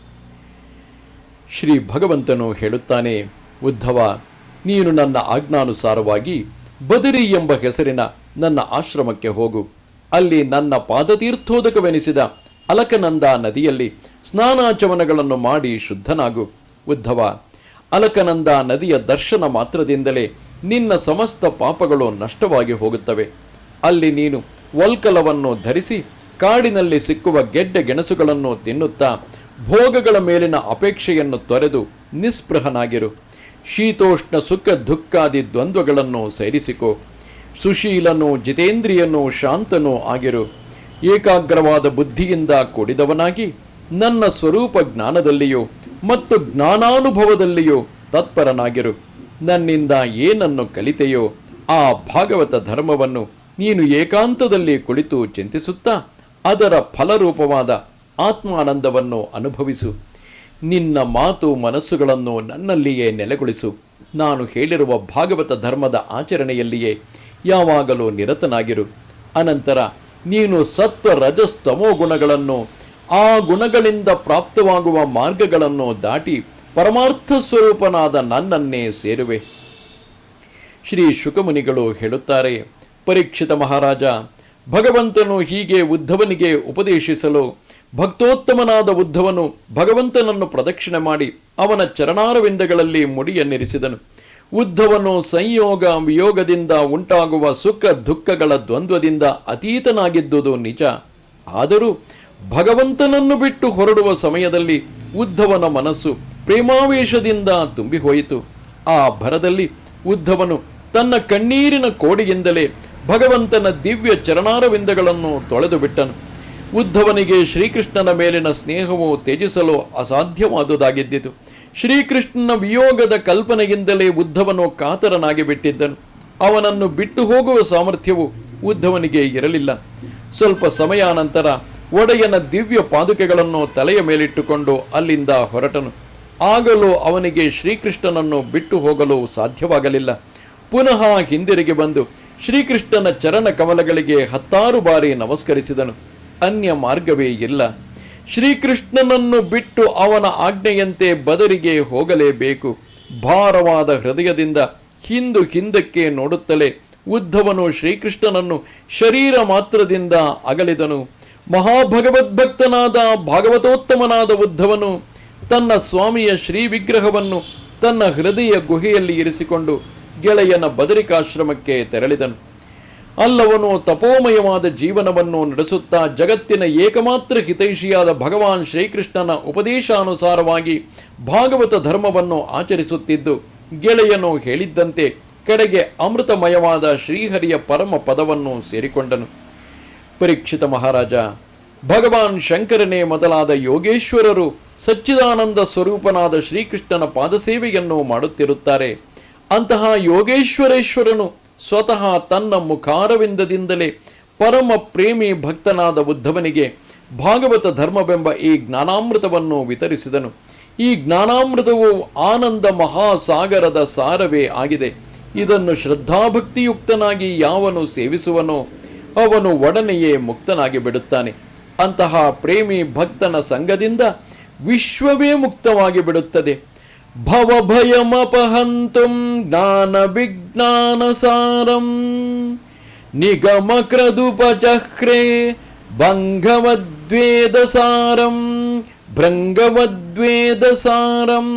ಶ್ರೀ ಭಗವಂತನು ಹೇಳುತ್ತಾನೆ, ಉದ್ಧವ, ನೀನು ನನ್ನ ಆಜ್ಞಾನುಸಾರವಾಗಿ ಬದರಿ ಎಂಬ ಹೆಸರಿನ ನನ್ನ ಆಶ್ರಮಕ್ಕೆ ಹೋಗು. ಅಲ್ಲಿ ನನ್ನ ಪಾದತೀರ್ಥೋದಕವೆನಿಸಿದ ಅಲಕನಂದ ನದಿಯಲ್ಲಿ ಸ್ನಾನಾಚಮನಗಳನ್ನು ಮಾಡಿ ಶುದ್ಧನಾಗು. ಉದ್ಧವ, ಅಲಕನಂದ ನದಿಯ ದರ್ಶನ ಮಾತ್ರದಿಂದಲೇ ನಿನ್ನ ಸಮಸ್ತ ಪಾಪಗಳು ನಷ್ಟವಾಗಿ ಹೋಗುತ್ತವೆ. ಅಲ್ಲಿ ನೀನು ವಲ್ಕಲವನ್ನು ಧರಿಸಿ ಕಾಡಿನಲ್ಲಿ ಸಿಕ್ಕುವ ಗೆಡ್ಡೆ ಗೆಣಸುಗಳನ್ನು ತಿನ್ನುತ್ತಾ ಭೋಗಗಳ ಮೇಲಿನ ಅಪೇಕ್ಷೆಯನ್ನು ತೊರೆದು ನಿಸ್ಪೃಹನಾಗಿರು. ಶೀತೋಷ್ಣ ಸುಖ ದುಃಖಾದಿ ದ್ವಂದ್ವಗಳನ್ನು ಸೇರಿಸಿಕೊ. ಸುಶೀಲನು ಜಿತೇಂದ್ರಿಯನು ಶಾಂತನೂ ಆಗಿರು. ಏಕಾಗ್ರವಾದ ಬುದ್ಧಿಯಿಂದ ಕೂಡಿದವನಾಗಿ ನನ್ನ ಸ್ವರೂಪ ಜ್ಞಾನದಲ್ಲಿಯೂ ಮತ್ತು ಜ್ಞಾನಾನುಭವದಲ್ಲಿಯೂ ತತ್ಪರನಾಗಿರು. ನನ್ನಿಂದ ಏನನ್ನು ಕಲಿತೆಯೋ ಆ ಭಾಗವತ ಧರ್ಮವನ್ನು ನೀನು ಏಕಾಂತದಲ್ಲಿ ಕುಳಿತು ಚಿಂತಿಸುತ್ತಾ ಅದರ ಫಲರೂಪವಾದ ಆತ್ಮಾನಂದವನ್ನು ಅನುಭವಿಸು. ನಿನ್ನ ಮಾತು ಮನಸ್ಸುಗಳನ್ನು ನನ್ನಲ್ಲಿಯೇ ನೆಲೆಗೊಳಿಸು. ನಾನು ಹೇಳಿರುವ ಭಾಗವತ ಧರ್ಮದ ಆಚರಣೆಯಲ್ಲಿಯೇ ಯಾವಾಗಲೂ ನಿರತನಾಗಿರು. ಅನಂತರ ನೀನು ಸತ್ವ ರಜಸ್ತಮೋ ಗುಣಗಳನ್ನು ಆ ಗುಣಗಳಿಂದ ಪ್ರಾಪ್ತವಾಗುವ ಮಾರ್ಗಗಳನ್ನು ದಾಟಿ ಪರಮಾರ್ಥ ಸ್ವರೂಪನಾದ ನನ್ನನ್ನೇ ಸೇರುವೆ. ಶ್ರೀ ಶುಕಮುನಿಗಳು ಹೇಳುತ್ತಾರೆ, ಪರೀಕ್ಷಿತ ಮಹಾರಾಜ, ಭಗವಂತನು ಹೀಗೆ ಉದ್ಧವನಿಗೆ ಉಪದೇಶಿಸಲು, ಭಕ್ತೋತ್ತಮನಾದ ಉದ್ಧವನು ಭಗವಂತನನ್ನು ಪ್ರದಕ್ಷಿಣೆ ಮಾಡಿ ಅವನ ಚರಣಾರವಿಂದಗಳಲ್ಲಿ ಮುಡಿಯನ್ನಿರಿಸಿದನು. ಉದ್ಧವನು ಸಂಯೋಗ ವಿಯೋಗದಿಂದ ಉಂಟಾಗುವ ಸುಖ ದುಃಖಗಳ ದ್ವಂದ್ವದಿಂದ ಅತೀತನಾಗಿದ್ದುದು ನಿಜ. ಆದರೂ ಭಗವಂತನನ್ನು ಬಿಟ್ಟು ಹೊರಡುವ ಸಮಯದಲ್ಲಿ ಉದ್ಧವನ ಮನಸ್ಸು ಪ್ರೇಮಾವೇಶದಿಂದ ತುಂಬಿ ಹೋಯಿತು ಆ ಭರದಲ್ಲಿ ಉದ್ಧವನು ತನ್ನ ಕಣ್ಣೀರಿನ ಕೋಡಿಯಿಂದಲೇ ಭಗವಂತನ ದಿವ್ಯ ಚರಣಾರವಿಂದಗಳನ್ನು ತೊಳೆದು ಬಿಟ್ಟನು ಉದ್ಧವನಿಗೆ ಶ್ರೀಕೃಷ್ಣನ ಮೇಲಿನ ಸ್ನೇಹವು ತ್ಯಜಿಸಲು ಅಸಾಧ್ಯವಾದುದಾಗಿದ್ದಿತು. ಶ್ರೀಕೃಷ್ಣನ ವಿಯೋಗದ ಕಲ್ಪನೆಯಿಂದಲೇ ಉದ್ಧವನು ಕಾತರನಾಗಿ ಬಿಟ್ಟಿದ್ದನು ಅವನನ್ನು ಬಿಟ್ಟು ಹೋಗುವ ಸಾಮರ್ಥ್ಯವು ಉದ್ಧವನಿಗೆ ಇರಲಿಲ್ಲ. ಸ್ವಲ್ಪ ಸಮಯಾನಂತರ ಒಡೆಯನ ದಿವ್ಯ ಪಾದುಕೆಗಳನ್ನು ತಲೆಯ ಮೇಲಿಟ್ಟುಕೊಂಡು ಅಲ್ಲಿಂದ ಹೊರಟನು. ಆಗಲೂ ಅವನಿಗೆ ಶ್ರೀಕೃಷ್ಣನನ್ನು ಬಿಟ್ಟು ಹೋಗಲು ಸಾಧ್ಯವಾಗಲಿಲ್ಲ. ಪುನಃ ಹಿಂದಿರುಗಿ ಬಂದು ಶ್ರೀಕೃಷ್ಣನ ಚರಣ ಕಮಲಗಳಿಗೆ ಹತ್ತಾರು ಬಾರಿ ನಮಸ್ಕರಿಸಿದನು. ಅನ್ಯ ಮಾರ್ಗವೇ ಇಲ್ಲ. ಶ್ರೀಕೃಷ್ಣನನ್ನು ಬಿಟ್ಟು ಅವನ ಆಜ್ಞೆಯಂತೆ ಬದರಿಗೆ ಹೋಗಲೇಬೇಕು. ಭಾರವಾದ ಹೃದಯದಿಂದ ಹಿಂದು ಹಿಂದಕ್ಕೆ ನೋಡುತ್ತಲೇ ಉದ್ಧವನು ಶ್ರೀಕೃಷ್ಣನನ್ನು ಶರೀರ ಮಾತ್ರದಿಂದ ಅಗಲಿದನು. ಮಹಾಭಗವದ್ಭಕ್ತನಾದ ಭಾಗವತೋತ್ತಮನಾದ ಉದ್ಧವನು ತನ್ನ ಸ್ವಾಮಿಯ ಶ್ರೀ ವಿಗ್ರಹವನ್ನು ತನ್ನ ಹೃದಯ ಗುಹೆಯಲ್ಲಿ ಇರಿಸಿಕೊಂಡು ಗೆಳೆಯನ ಬದರಿಕಾಶ್ರಮಕ್ಕೆ ತೆರಳಿದನು. ಅಲ್ಲವನು ತಪೋಮಯವಾದ ಜೀವನವನ್ನು ನಡೆಸುತ್ತಾ ಜಗತ್ತಿನ ಏಕಮಾತ್ರ ಹಿತೈಷಿಯಾದ ಭಗವಾನ್ ಶ್ರೀಕೃಷ್ಣನ ಉಪದೇಶಾನುಸಾರವಾಗಿ ಭಾಗವತ ಧರ್ಮವನ್ನು ಆಚರಿಸುತ್ತಿದ್ದು, ಗೆಳೆಯನು ಹೇಳಿದ್ದಂತೆ, ಕಡೆಗೆ ಅಮೃತಮಯವಾದ ಶ್ರೀಹರಿಯ ಪರಮ ಪದವನ್ನು ಸೇರಿಕೊಂಡನು. ಪರೀಕ್ಷಿತ ಮಹಾರಾಜ, ಭಗವಾನ್ ಶಂಕರನೇ ಮೊದಲಾದ ಯೋಗೇಶ್ವರರು ಸಚ್ಚಿದಾನಂದ ಸ್ವರೂಪನಾದ ಶ್ರೀಕೃಷ್ಣನ ಪಾದಸೇವೆಯನ್ನು ಮಾಡುತ್ತಿರುತ್ತಾರೆ. ಅಂತಹ ಯೋಗೇಶ್ವರೇಶ್ವರನು ಸ್ವತಃ ತನ್ನ ಮುಖಾರವಿಂದದಿಂದಲೇ ಪರಮ ಪ್ರೇಮಿ ಭಕ್ತನಾದ ಉದ್ಧವನಿಗೆ ಭಾಗವತ ಧರ್ಮವೆಂಬ ಈ ಜ್ಞಾನಾಮೃತವನ್ನು ವಿತರಿಸಿದನು. ಈ ಜ್ಞಾನಾಮೃತವು ಆನಂದ ಮಹಾಸಾಗರದ ಸಾರವೇ ಆಗಿದೆ. ಇದನ್ನು ಶ್ರದ್ಧಾಭಕ್ತಿಯುಕ್ತನಾಗಿ ಯಾವನು ಸೇವಿಸುವನೋ ಅವನು ಒಡನೆಯೇ ಮುಕ್ತನಾಗಿ ಬಿಡುತ್ತಾನೆ. ಅಂತಹ ಪ್ರೇಮಿ ಭಕ್ತನ ಸಂಘದಿಂದ ವಿಶ್ವವೇ ಮುಕ್ತವಾಗಿ ಬಿಡುತ್ತದೆ. ಭವಭಯಮಪಹಂತುಂ ಜ್ಞಾನ ವಿಜ್ಞಾನ ಸಾರಂ. ನಿಗಮ ಕ್ರದುಪಚಕ್ರೇ ಭಂಗವದ್ವೇದ ಸಾರಂ. ಭೃಂಗವದ್ವೇದ ಸಾರಂ.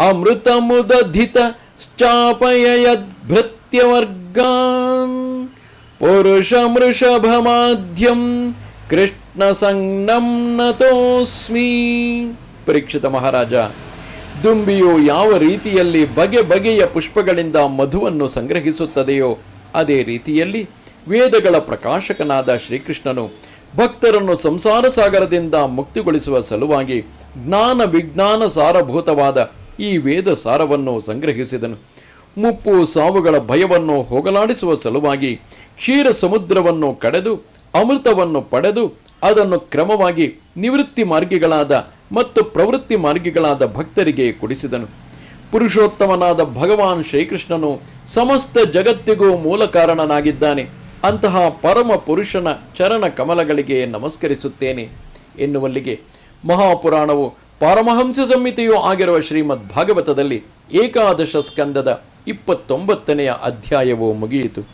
ಅಮೃತಮುದಧಿತ ಶ್ಚಾಪಯದ್ಭೃತ್ಯವರ್ಗಾನ್ ಪುರುಷಮೃಷಭಮಾಧ್ಯಂ ಕೃಷ್ಣ ಸಂಗ್ನಂ ನತೋಸ್ಮಿ ಪರೀಕ್ಷಿತ ಮಹಾರಾಜ ದುಂಬಿಯು ಯಾವ ರೀತಿಯಲ್ಲಿ ಬಗೆ ಬಗೆಯ ಪುಷ್ಪಗಳಿಂದ ಮಧುವನ್ನು ಸಂಗ್ರಹಿಸುತ್ತದೆಯೋ, ಅದೇ ರೀತಿಯಲ್ಲಿ ವೇದಗಳ ಪ್ರಕಾಶಕನಾದ ಶ್ರೀಕೃಷ್ಣನು ಭಕ್ತರನ್ನು ಸಂಸಾರ ಸಾಗರದಿಂದ ಮುಕ್ತಿಗೊಳಿಸುವ ಸಲುವಾಗಿ ಜ್ಞಾನ ವಿಜ್ಞಾನ ಸಾರಭೂತವಾದ ಈ ವೇದ ಸಾರವನ್ನು ಸಂಗ್ರಹಿಸಿದನು. ಮುಪ್ಪು ಸಾವುಗಳ ಭಯವನ್ನು ಹೋಗಲಾಡಿಸುವ ಸಲುವಾಗಿ ಕ್ಷೀರ ಸಮುದ್ರವನ್ನು ಕಡೆದು, ಅಮೃತವನ್ನು ಪಡೆದು, ಅದನ್ನು ಕ್ರಮವಾಗಿ ನಿವೃತ್ತಿ ಮಾರ್ಗಿಗಳಾದ ಮತ್ತು ಪ್ರವೃತ್ತಿ ಮಾರ್ಗಿಗಳಾದ ಭಕ್ತರಿಗೆ ಕೊಡಿಸಿದನು. ಪುರುಷೋತ್ತಮನಾದ ಭಗವಾನ್ ಶ್ರೀಕೃಷ್ಣನು ಸಮಸ್ತ ಜಗತ್ತಿಗೂ ಮೂಲ ಕಾರಣನಾಗಿದ್ದಾನೆ ಅಂತಹ ಪರಮ ಪುರುಷನ ಚರಣ ಕಮಲಗಳಿಗೆ ನಮಸ್ಕರಿಸುತ್ತೇನೆ ಎನ್ನುವಲ್ಲಿಗೆ ಮಹಾಪುರಾಣವು ಪಾರಮಹಂಸ ಸಂಹಿತೆಯೂ ಆಗಿರುವ ಶ್ರೀಮದ್ ಭಾಗವತದಲ್ಲಿ ಏಕಾದಶ ಸ್ಕಂದದ ಇಪ್ಪತ್ತೊಂಬತ್ತನೆಯ ಅಧ್ಯಾಯವು ಮುಗಿಯಿತು.